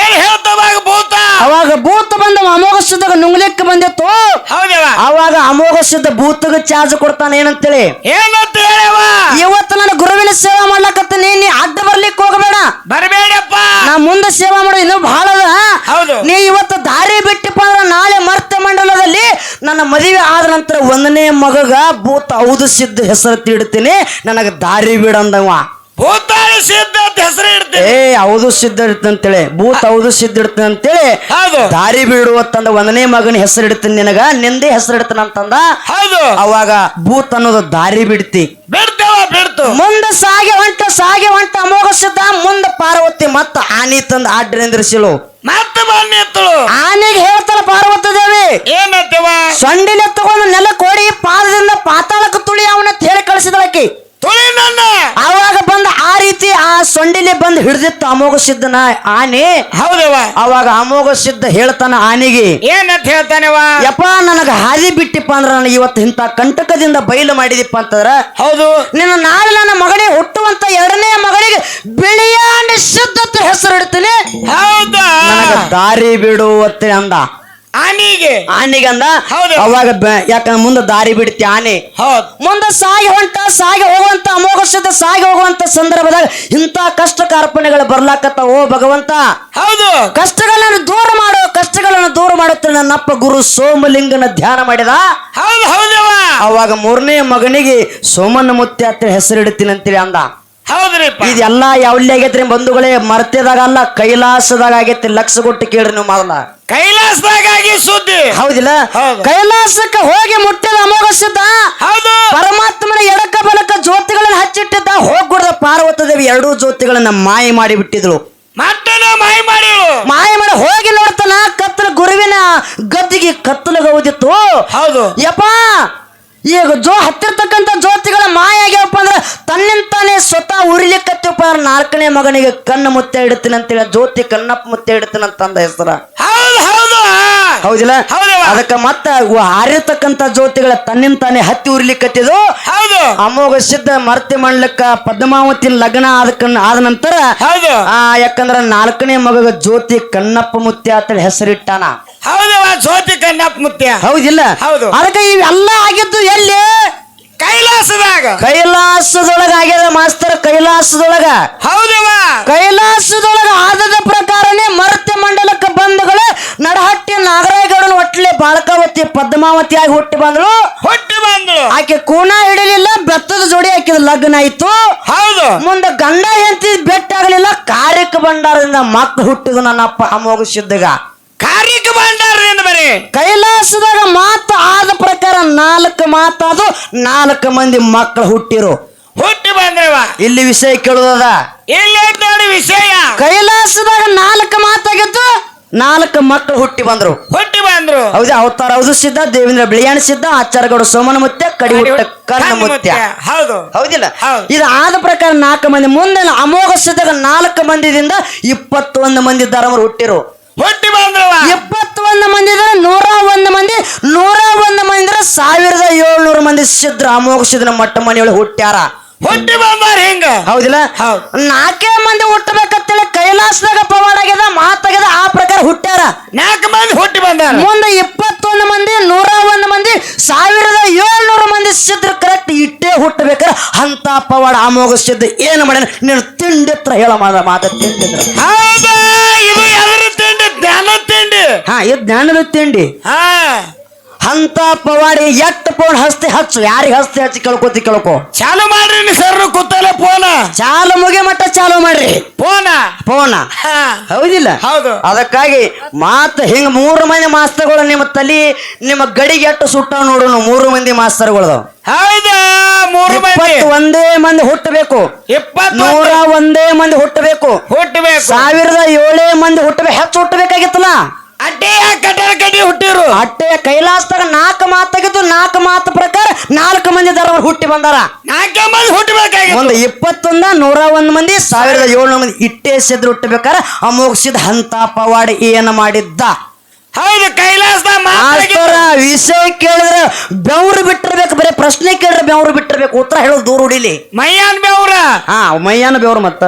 ಏನ್ ಹೇಳ್ತವಾಗ ಭೂತ? ಅವಾಗ ಭೂತ ಬಂದ ಅಮೋಘ ಸಿದ್ಧಗ ನುಂಗ್ಲಿಕ್ಕೆ ಬಂದಿತ್ತು. ಹೌದವ ಅವಾಗ ಅಮೋಘ ಸಿದ್ಧ ಭೂತಗ ಚಾರ್ಜ್ ಕೊಡ್ತಾನ ಏನಂತೇಳಿ. ಏನಂತ ಹೇಳವ ಇವತ್ತು ನಾನು ಗುರುವಿನ ಸೇವಾ ಮಾಡ್ಲಕತ್ತೀನಿ ನೀ ಅಡ್ಡ ಬರ್ಲಿಕ್ಕೆ ಹೋಗಬೇಡ. ಬರಬೇಡಪ್ಪ. ನಾ ಮುಂದೆ ಸೇವಾ ಮಾಡೋ ಇನ್ನೂ ಬಹಳ ಹೌದು. ನೀ ಇವತ್ತು ದಾರಿ ಬಿಟ್ಟಿಪ್ಪ ಅಂದ್ರೆ ನಾಳೆ ಮರ್ತ ಮಂಡಲದಲ್ಲಿ ನನ್ನ ಮದುವೆ ಆದ ನಂತರ ಒಂದನೇ ಮಗಗ ಭೂತ ಹೌದು ಸಿದ್ಧ ಹೆಸರು ತಿಡ್ತೀನಿ. ನನಗೆ ದಾರಿ ಬಿಡಂದವ ಭೂತ ಸಿದ್ಧ ಅಂತ ಹೆಸರು ಇಡ್ತೀನಿ. ಏ ಹೌದು ಸಿದ್ಧ ಇಡ್ತೀನಿ ಅಂತೇಳಿ ಭೂತ ಹೌದು ಸಿದ್ಧ ಇಡ್ತೀನಿ ಅಂತೇಳಿ ಹೌದು. ದಾರಿ ಬೀಡುವತ್ತಂದ ಒಂದನೇ ಮಗನ ಹೆಸರು ಇಡ್ತೀನಿ ನಿನಗ. ನಿಂದೆ ಹೆಸರು ಇಡ್ತಾನಂತಂದ ಅಂತಂದ. ಹೌದು. ಅವಾಗ ಭೂತ್ ಅನ್ನೋದು ದಾರಿ ಬಿಡ್ತಿ. ಬಿಡ್ತೇವ ಬಿಡ್ತು. ಮುಂದ ಸಾಗೆ ಹೊಂಟ ಸಾಗೆ ಹೊಂಟ ಅಮೋಘ ಸಿದ್ಧ ಮುಂದ ಪಾರ್ವತಿ ಮತ್ತ ಆನಿ ತಂದ ಅಡ್ಡ ನಿಂದ್ರಿಸಿಳು ಮತ್ತೆ ಬನ್ನಿ ಎತ್ತಳು. ಆನೆಗೆ ಹೇಳ್ತಾಳ ಪಾರ್ವತಿ ದೇವಿ. ಏನಂತೇವ? ಸೊಂಡಿಲೆ ತಗೊಂಡು ನೆಲ ಕೋಡಿ ಪಾದದಿಂದ ಪಾತಾಳಕ್ಕೆ ತುಳಿ ಅವನ ಹೇಳಿ ಕಳಿಸಿದಳಕಿ. ತುಳಿ ನನ್ನ. ಅವಾಗ ಬಂದ ಆ ರೀತಿ ಆ ಸೊಂಡಿಲೆ ಬಂದು ಹಿಡಿದಿತ್ತು ಅಮೋಘ ಸಿದ್ಧನ ಆನೆ. ಹೌದವ ಅವಾಗ ಅಮೋಘ ಸಿದ್ಧ ಹೇಳ್ತಾನ ಆನೆಗೆ ಏನಂತ ಹೇಳ್ತಾನೆವ ಯಪ್ಪ ನನಗ ಹಾದಿ ಬಿಟ್ಟಿಪ್ಪ ಅಂದ್ರ ನನಗೆ ಇವತ್ತು ಇಂಥ ಕಂಟಕದಿಂದ ಬಯಲು ಮಾಡಿದಿಪ್ಪ ಅಂತಂದ್ರ ಹೌದು. ನಿನ್ನ ನಾಳೆ ನನ್ನ ಮಗಳಿಗೆ ಹುಟ್ಟುವಂತ ಎರಡನೇ ಮಗನಿಗೆ ಬಿಳಿಯಾಣಿ ಸಿದ್ಧತೆ ಹೆಸರು ಇಡ್ತೀನಿ ಹೌದಾ? ನನಗ ದಾರಿ ಬಿಡು ಅಂತ ಅಂದ. ಆನಿಗೆ. ಆನೆಗಂದ? ಹೌದು. ಅವಾಗ ಯಾಕಂದ್ರೆ ಮುಂದೆ ದಾರಿ ಬಿಡುತ್ತೆ ಆನೆ. ಹೌದು. ಮುಂದೆ ಸಾಗಿ ಹೊಂಟ ಸಾಗಿ ಹೋಗುವಂತ ಅಮೋಘದ ಸಾಗಿ ಹೋಗುವಂತ ಸಂದರ್ಭದಾಗ ಇಂತ ಕಷ್ಟ ಕಾರ್ಪಣ್ಯಗಳು ಬರ್ಲಾಕತ್ತ ಓ ಭಗವಂತ? ಹೌದು. ಕಷ್ಟಗಳನ್ನು ದೂರ ಮಾಡೋ ಕಷ್ಟಗಳನ್ನು ದೂರ ಮಾಡುತ್ತೆ ನನ್ನಪ್ಪ ಗುರು ಸೋಮಲಿಂಗನ ಧ್ಯಾನ ಮಾಡಿದ? ಹೌದು ಹೌದವ ಅವಾಗ ಮೂರನೇ ಮಗನಿಗೆ ಸೋಮನ ಮುತ್ತೆ ಅಂತ ಹೆಸರಿಡ್ತೀನಿ ಅಂತೇಳಿ ಅಂದ. ಹೌದ್ರಿಪ್ಪ. ಇದೆಲ್ಲ ಯಾವಲ್ಲಿ ಆಗೈತ್ರಿ ಬಂಧುಗಳೇ? ಮರ್ತ್ಯದಾಗ ಅಲ್ಲ ಕೈಲಾಸದಾಗ ಆಗೈತಿ ಲಕ್ಷ ಕೊಟ್ಟು ಕೇಳ್ರಿ ನೀವು ಮೊದಲ. ಕೈಲಾಸದಾಗಾಗಿ ಸುದ್ದಿ. ಹೌದಿಲ್ಲ? ಹೌದು. ಕೈಲಾಸಕ್ಕೆ ಹೋಗಿ ಮುಟ್ಟಿದ ಅಮೋಘಸಿದ್ದ? ಹೌದು. ಪರಮಾತ್ಮನ ಎಡಕ ಬಲಕ ಜ್ಯೋತಿಗಳನ್ನ ಹಚ್ಚಿಟ್ಟಿದ್ದ ಹೋಗ್ಬಿಡ್ದ ಪಾರ್ವತ ದೇವಿ. ಎರಡೂ ಜ್ಯೋತಿಗಳನ್ನ ಮಾಯ ಮಾಡಿ ಬಿಟ್ಟಿದ್ರು ಮಾಯ ಮಾಡಿ ಹೋಗಿ ನೋಡ್ತಾನ ಕತ್ತಲ ಗುರುವಿನ ಗದ್ದಿಗೆ ಕತ್ತಲಗ ಗೌದಿತ್ತು ಹೌದು. ಯಪ್ಪ ಈಗ ಜೋ ಹತ್ತಿರ್ತಕ್ಕಂಥ ಜ್ಯೋತಿಗಳ ಮಾಯ ಆಗ್ಯಾವಪ್ಪ ಅಂದ್ರೆ ತನ್ನಿಂತಾನೆ ಸ್ವತಃ ಉರಿಲಿಕ್ಕತ್ತಪ್ಪ ನಾಲ್ಕನೇ ಮಗನಿಗೆ ಕಣ್ಣು ಮುತ್ತೆ ಇಡ್ತೀನಿ ಅಂತೇಳಿ, ಜ್ಯೋತಿ ಕಣ್ಣಪ್ಪ ಮುತ್ತೆ ಇಡ್ತೀನಿ ಅಂತಂದ ಹೆಸರ. ಹೌದಿಲ್ಲ. ಅದಕ್ಕ ಮತ್ತ ಹಾರಿರ್ತಕ್ಕಂತ ಜ್ಯೋತಿಗಳ ಜ್ಯೋತಿಗಳ ತನ್ನಿಂತಾನೆ ಹತ್ತಿ ಉರಿಲಿಕ್ಕತ್ತಿದ್ದು ಹೌದು. ಅಮೋಘ ಸಿದ್ಧ ಮರ್ತಿ ಮಾಡ್ಲಿಕ್ಕ ಪದ್ಮಾವತಿ ಲಗ್ನ ಆದಕ್ಕ ಆದ ನಂತರ ಹೌದು. ಆ ಯಾಕಂದ್ರ ನಾಲ್ಕನೇ ಮಗ ಜ್ಯೋತಿ ಕಣ್ಣಪ್ಪ ಮುತ್ಯ ಅಂತೇಳಿ ಹೆಸರಿಟ್ಟಾನ. ಹೌದು ಜ್ಯೋತಿ ಕಣ್ಣಪ್ಪ ಮುತ್ಯ. ಹೌದಿಲ್ಲ? ಹೌದು. ಅದಕ್ಕೆ ಇವೆಲ್ಲ ಆಗಿದ್ದು ಎಲ್ಲಿ? ಕೈಲಾಸದಾಗ. ಕೈಲಾಸದೊಳಗ ಆಗ್ಯದ ಮಾಸ್ತರ್ ಕೈಲಾಸದೊಳಗ. ಹೌದವ ಕೈಲಾಸದೊಳಗ ಆದದ ಪ್ರಕಾರನೇ ಮರ್ತ್ಯ ಮಂಡಲಕ್ಕೆ ಬಂಧುಗಳು ನಡಹಟ್ಟಿ ನಾಗರಾಯಗೌಡನ ಒಟ್ಲೆ ಬಾಳಕಾವತಿ ಪದ್ಮಾವತಿ ಆಗಿ ಹುಟ್ಟಿ ಬಂದಳು ಹುಟ್ಟಿ ಬಂದ್ರು. ಆಕೆ ಕೂಣ ಹಿಡಿಲಿಲ್ಲ ಬೆತ್ತದ ಜೋಡಿ ಆಕಿದ ಲಗ್ನ ಆಯ್ತು. ಹೌದು. ಮುಂದೆ ಗಂಡ ಹೆಂಡತಿ ಬೆಟ್ಟಾಗಲಿಲ್ಲ ಆಗಲಿಲ್ಲ ಕಾರ್ಯಕ ಭಂಡಾರದಿಂದ ಮಕ್ಕಳು ಹುಟ್ಟಿದ ನನ್ನಪ್ಪ ಅಮೋಘ ಸಿದ್ಧಗ. ಕಾರ್ಯಕ ಭಂಡಾರದಿಂದ ಬರೀ. ಕೈಲಾಸದಾಗ ಮಾತು ಆದ ಪ್ರಕಾರ ನಾಲ್ಕು ಮಾತಾದು ನಾಲ್ಕು ಮಂದಿ ಮಕ್ಕಳು ಹುಟ್ಟಿರು. ಹುಟ್ಟಿ ಬಂದ್ರವ. ಇಲ್ಲಿ ವಿಷಯ ಕೇಳುದದ? ಇಲ್ಲಿ ನೋಡಿ ವಿಷಯ. ಕೈಲಾಸದಾಗ ನಾಲ್ಕು ಮಾತಾಗಿದ್ದು ನಾಲ್ಕು ಮಕ್ಕಳು ಹುಟ್ಟಿ ಬಂದ್ರು. ಹುಟ್ಟಿ ಬಂದ್ರು. ಹೌದು ಅವತಾರ ಹೌದು ಸಿದ್ಧ ದೇವೇಂದ್ರ ಬಿಳಿಯಾಣ ಸಿದ್ಧ ಆಚಾರಗೌಡ ಸೋಮನ ಮುತ್ಯ ಕಡಿ ಹುಟ್ಟ ಕನ್ನ ಮುತ್ಯ. ಹೌದು. ಹೌದಿಲ್ಲ? ಹೌದು. ಇದು ಆದ ಪ್ರಕಾರ ನಾಲ್ಕು ಮಂದಿ ಮುಂದೆ ಅಮೋಘ ಸಿದ್ಧಗ ನಾಲ್ಕು ಮಂದಿದಿಂದ ಇಪ್ಪತ್ತೊಂದು ಮಂದಿ ಧರ್ಮರು ಹುಟ್ಟಿರು. ಹುಟ್ಟಿ ಬಂದ್ರವ ಇಪ್ಪತ್ತೊಂದು ಮಂದಿ ಇದ್ರೆ ನೂರ ಒಂದು ಮಂದಿ ನೂರ ಒಂದು ಮಂದಿ ಇದ್ರೆ ಸಾವಿರದ ಏಳ್ನೂರು ಮಂದಿ ಸಿದ್ರ ಅಮೋಘ ಸಿದ್ಧನ ಮಟ್ಟ ಮನೆಯೊಳಗೆ ಹುಟ್ಟ್ಯಾರ. ಹುಟ್ಟಿ ಬಂದಾರ ಹಿಂಗ. ಹೌದಿಲ್ಲ? ಹೌದು. ನಾಲ್ಕೇ ಮಂದಿ ಹುಟ್ಟಬೇಕಂತೇಳಿ ಕೈಲಾಸದಾಗ ಪವಾಡ ಆಗ್ಯದ ಮಾತಾಗ್ಯದ ಆ ಪ್ರಕಾರ ಹುಟ್ಟ್ಯಾರ. ನಾಲ್ಕು ಮಂದಿ ಹುಟ್ಟಿ ಬಂದಾರ. ಮುಂದೆ ಇಪ್ಪತ್ತೊಂದು ಮಂದಿ ನೂರ ಒಂದು ಮಂದಿ ಸಾವಿರದ ಏಳ್ನೂರು ಮಂದಿ ಸಿದ್ರ ಕರೆಕ್ಟ್ ಇಟ್ಟೇ ಹುಟ್ಟಬೇಕಾರ. ಅಂತ ಪವಾಡ ಅಮೋಘ ಸಿದ್ಧ ಏನು ಮಾಡ್ಯಾನ? ನೀನು ತಿಂಡಿತ್ರ ಹೇಳ ಮಾಡ ಮಾತ ತಿಂಡಿದ್ರ. ಹೌದಾ? ಇದು ಎದ್ರ ತಿಂಡಿ ಜ್ಞಾನ ತಿಂಡಿ. ಹಾ ಇದು ಜ್ಞಾನದ ತಿಂಡಿ. ಹಾ. ಅಂತ ಪವಾಡಿ ಎಟ್ಟು ಫೋನ್ ಹಸ್ತಿ ಹಚ್ಚು ಯಾರಿಗೆ ಹಸ್ತಿ ಹಚ್ಚಿ ಕೇಳ್ಕೊತಿ ಕೇಳ್ಕೊ. ಚಾಲು ಮಾಡ್ರಿ ಸರ್ ಕೂತಲ್ಲ ಫೋನ ಚಾಲು ಮುಗಿ ಮಟ್ಟ ಚಾಲು ಮಾಡ್ರಿ. ಫೋನ ಫೋನ ಹೌದಿಲ್ಲ? ಹೌದು. ಅದಕ್ಕಾಗಿ ಮಾತು ಹಿಂಗ ಮೂರು ಮಂದಿ ಮಾಸ್ತರ್ಗಳು ನಿಮ್ಮ ತಲಿ ನಿಮ್ಮ ಗಡಿಗೆ ಎಟ್ಟು ಸುಟ್ಟ ನೋಡೋಣ ಮೂರು ಮಂದಿ ಮಾಸ್ತರ್ಗಳು ಹೌದಾ? ಮೂರು ಮಂದಿ? ಒಂದೇ ಮಂದಿ ಹುಟ್ಟಬೇಕು. ಇಪ್ಪತ್ತು ನೂರ ಒಂದೇ ಮಂದಿ ಹುಟ್ಟಬೇಕು. ಹುಟ್ಟಬೇಕು. ಸಾವಿರದ ಏಳೇ ಮಂದಿ ಹುಟ್ಟಬೇಕು ಹೆಚ್ಚು ಹುಟ್ಟಬೇಕಾಗಿತ್ತಲ್ಲ? ಅಡ್ಡಿ ಕಟ್ಟಡ ಕಡಿ ಹುಟ್ಟಿರು. ಅಟ್ಟೆ ಕೈಲಾಸದಾಗ ನಾಲ್ಕು ಮಾತಾಗಿದ್ದು ನಾಲ್ಕು ಮಾತು ಪ್ರಕಾರ ನಾಲ್ಕು ಮಂದಿ ದರವರು ಹುಟ್ಟಿ ಬಂದಾರ. ನಾಲ್ಕೇ ಮಂದಿ ಹುಟ್ಟಬೇಕಾಗಿ ಒಂದು ಇಪ್ಪತ್ತೊಂದ ನೂರ ಒಂದು ಮಂದಿ ಸಾವಿರದ ಏಳ್ನೂರ ಮಂದಿ ಇಟ್ಟೆ ಸಿದ್ರು ಹುಟ್ಟಬೇಕಾರ ಅಮೋಘಸಿದ ಹಂತ ಪವಾಡ ಏನ ಮಾಡಿದ್ದ. ಹೌದು ಕೈಲಾಸದ ಮಾಸ್ತರ ವಿಷಯ ಕೇಳಿದ್ರೆ ಬೆವರು ಬಿಟ್ಟಿರ್ಬೇಕು ಬರೀ ಪ್ರಶ್ನೆ ಕೇಳಿದ್ರೆ ಬೆವರು ಬಿಟ್ಟಿರ್ಬೇಕು ಉತ್ತರ ಹೇಳೋದು ದೂರ ಉಡಿಲಿ ಮೈಯಾನ್ ಬೆವ್ರ. ಹಾ ಮೈಯಾನ ಬೆವ್ರು ಮತ್ತ.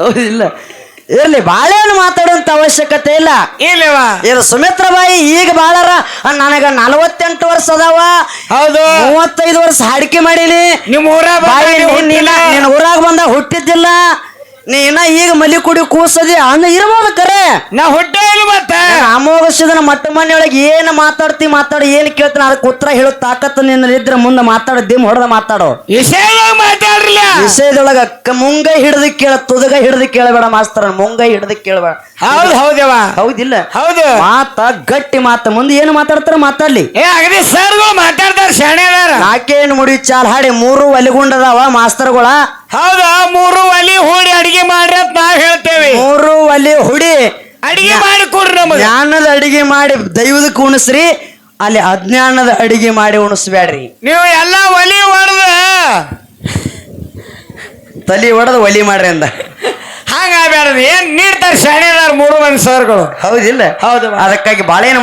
ಹೌದಿಲ್ಲ ಇರ್ಲಿ ಬಾಳೆಹಣ್ಣು ಮಾತಾಡುವಂತ ಅವಶ್ಯಕತೆ ಇಲ್ಲ. ಇಲ್ಲವ ಇದು ಸುಮಿತ್ರ ಬಾಯಿ ಈಗ ಬಾಳರ. ನನಗ ನಲವತ್ತೆಂಟು ವರ್ಷ ಅದಾವ. ಹೌದು. ಮೂವತ್ತೈದು ವರ್ಷ ಹಾಡಿಕೆ ಮಾಡೀನಿ. ನಿಮ್ಮ ಊರಾಗ ಬಾಯಿ ನೀನ ಊರಾಗ ಬಂದ ಹುಟ್ಟಿದ್ದಿಲ್ಲ. ನೀನ ಈಗ ಮಲಿ ಕುಡಿ ಕೂಸದಿ ಅನ್ನ ಇರ್ಬೋದು ಕರೆ. ನಾ ಹೊಟ್ಟೆ ಇಲ್ಲ ಮತ್ತ. ಅಮೋಘಸಿದನ ಮಟ್ಟ ಮನೆಯೊಳಗೆ ಏನು ಮಾತಾಡ್ತಿ ಮಾತಾಡಿ ಏನು ಕೇಳ್ತಾನ ಅದಕ್ಕೆ ಉತ್ತರ ಹೇಳೋ ತಾಕತ್ತು ನಿನ್ನಲ್ಲಿದ್ರೆ ಮುಂದೆ ಮಾತಾಡೋ ದಿಮ್ ಹೊಡೆದ ಮಾತಾಡೋ. ವಿಷಯದಾಗ ಮಾತಾಡ್ರಲ್ಲ. ವಿಷಯದೊಳಗ ಮುಂಗೈ ಹಿಡಿದು ಕೇಳ ತುದಗ ಹಿಡಿದು ಕೇಳಬೇಡ ಮಾಸ್ತರ ಮುಂಗೈ ಹಿಡಿದು ಕೇಳಬೇಡ. ಹೌದು ಹೌದವ ಹೌದಿಲ್ಲ. ಹೌದು. ಮಾತ ಗಟ್ಟಿ ಮಾತ ಮುಂದೆ ಏನು ಮಾತಾಡ್ತಾರ ಮಾತಾಡ್ಲಿ. ಏ ಅಗದಿ ಸರ್ಗಳು ಮಾತಾಡ್ತಾರ ಶಾಣೆ ನಾಕೇನು ಮುಡಿ ಚಾಲ್ ಹಾಡಿ ಮೂರು ಒಲಿಗುಂಡದಾವ ಮಾಸ್ತರ್ಗಳ. ಹೌದಾ? ಮೂರು ಒಲಿ ಹೂಡಿ ಅಡಿಗೆ ಮಾಡ್ರಿ ಅಂತ ನಾವ್ ಹೇಳ್ತೇವೆ. ಮೂರು ಒಲಿ ಹುಡಿ ಅಡಿಗೆ ಮಾಡಿ ಕೊಡ್ರಿ ನಮ್ಗೆ. ಜ್ಞಾನದ ಅಡಿಗೆ ಮಾಡಿ ದೈವದ ಕುಣಿಸ್ರಿ ಅಲ್ಲಿ ಅಜ್ಞಾನದ ಅಡಿಗೆ ಮಾಡಿ ಉಣಿಸ್ಬೇಡ್ರಿ. ನೀವು ಎಲ್ಲ ಒಲಿ ಹೊಡೆದ. ತಲಿ ಹೊಡೆದು ಒಲಿ ಮಾಡ್ರಿ ಅಂದ. ಹಂಗಾಗ್ಬೇಡ್ರಿ. ಏನ್ ನೀಡ್ತಾರೆ ಶಾಣೆದಾರ ಮೂರು ಮಂದಿ ಸರ್ಗಳು. ಹೌದಿಲ್ಲ? ಹೌದು. ಅದಕ್ಕಾಗಿ ಬಾಳೆಹಣ್ಣು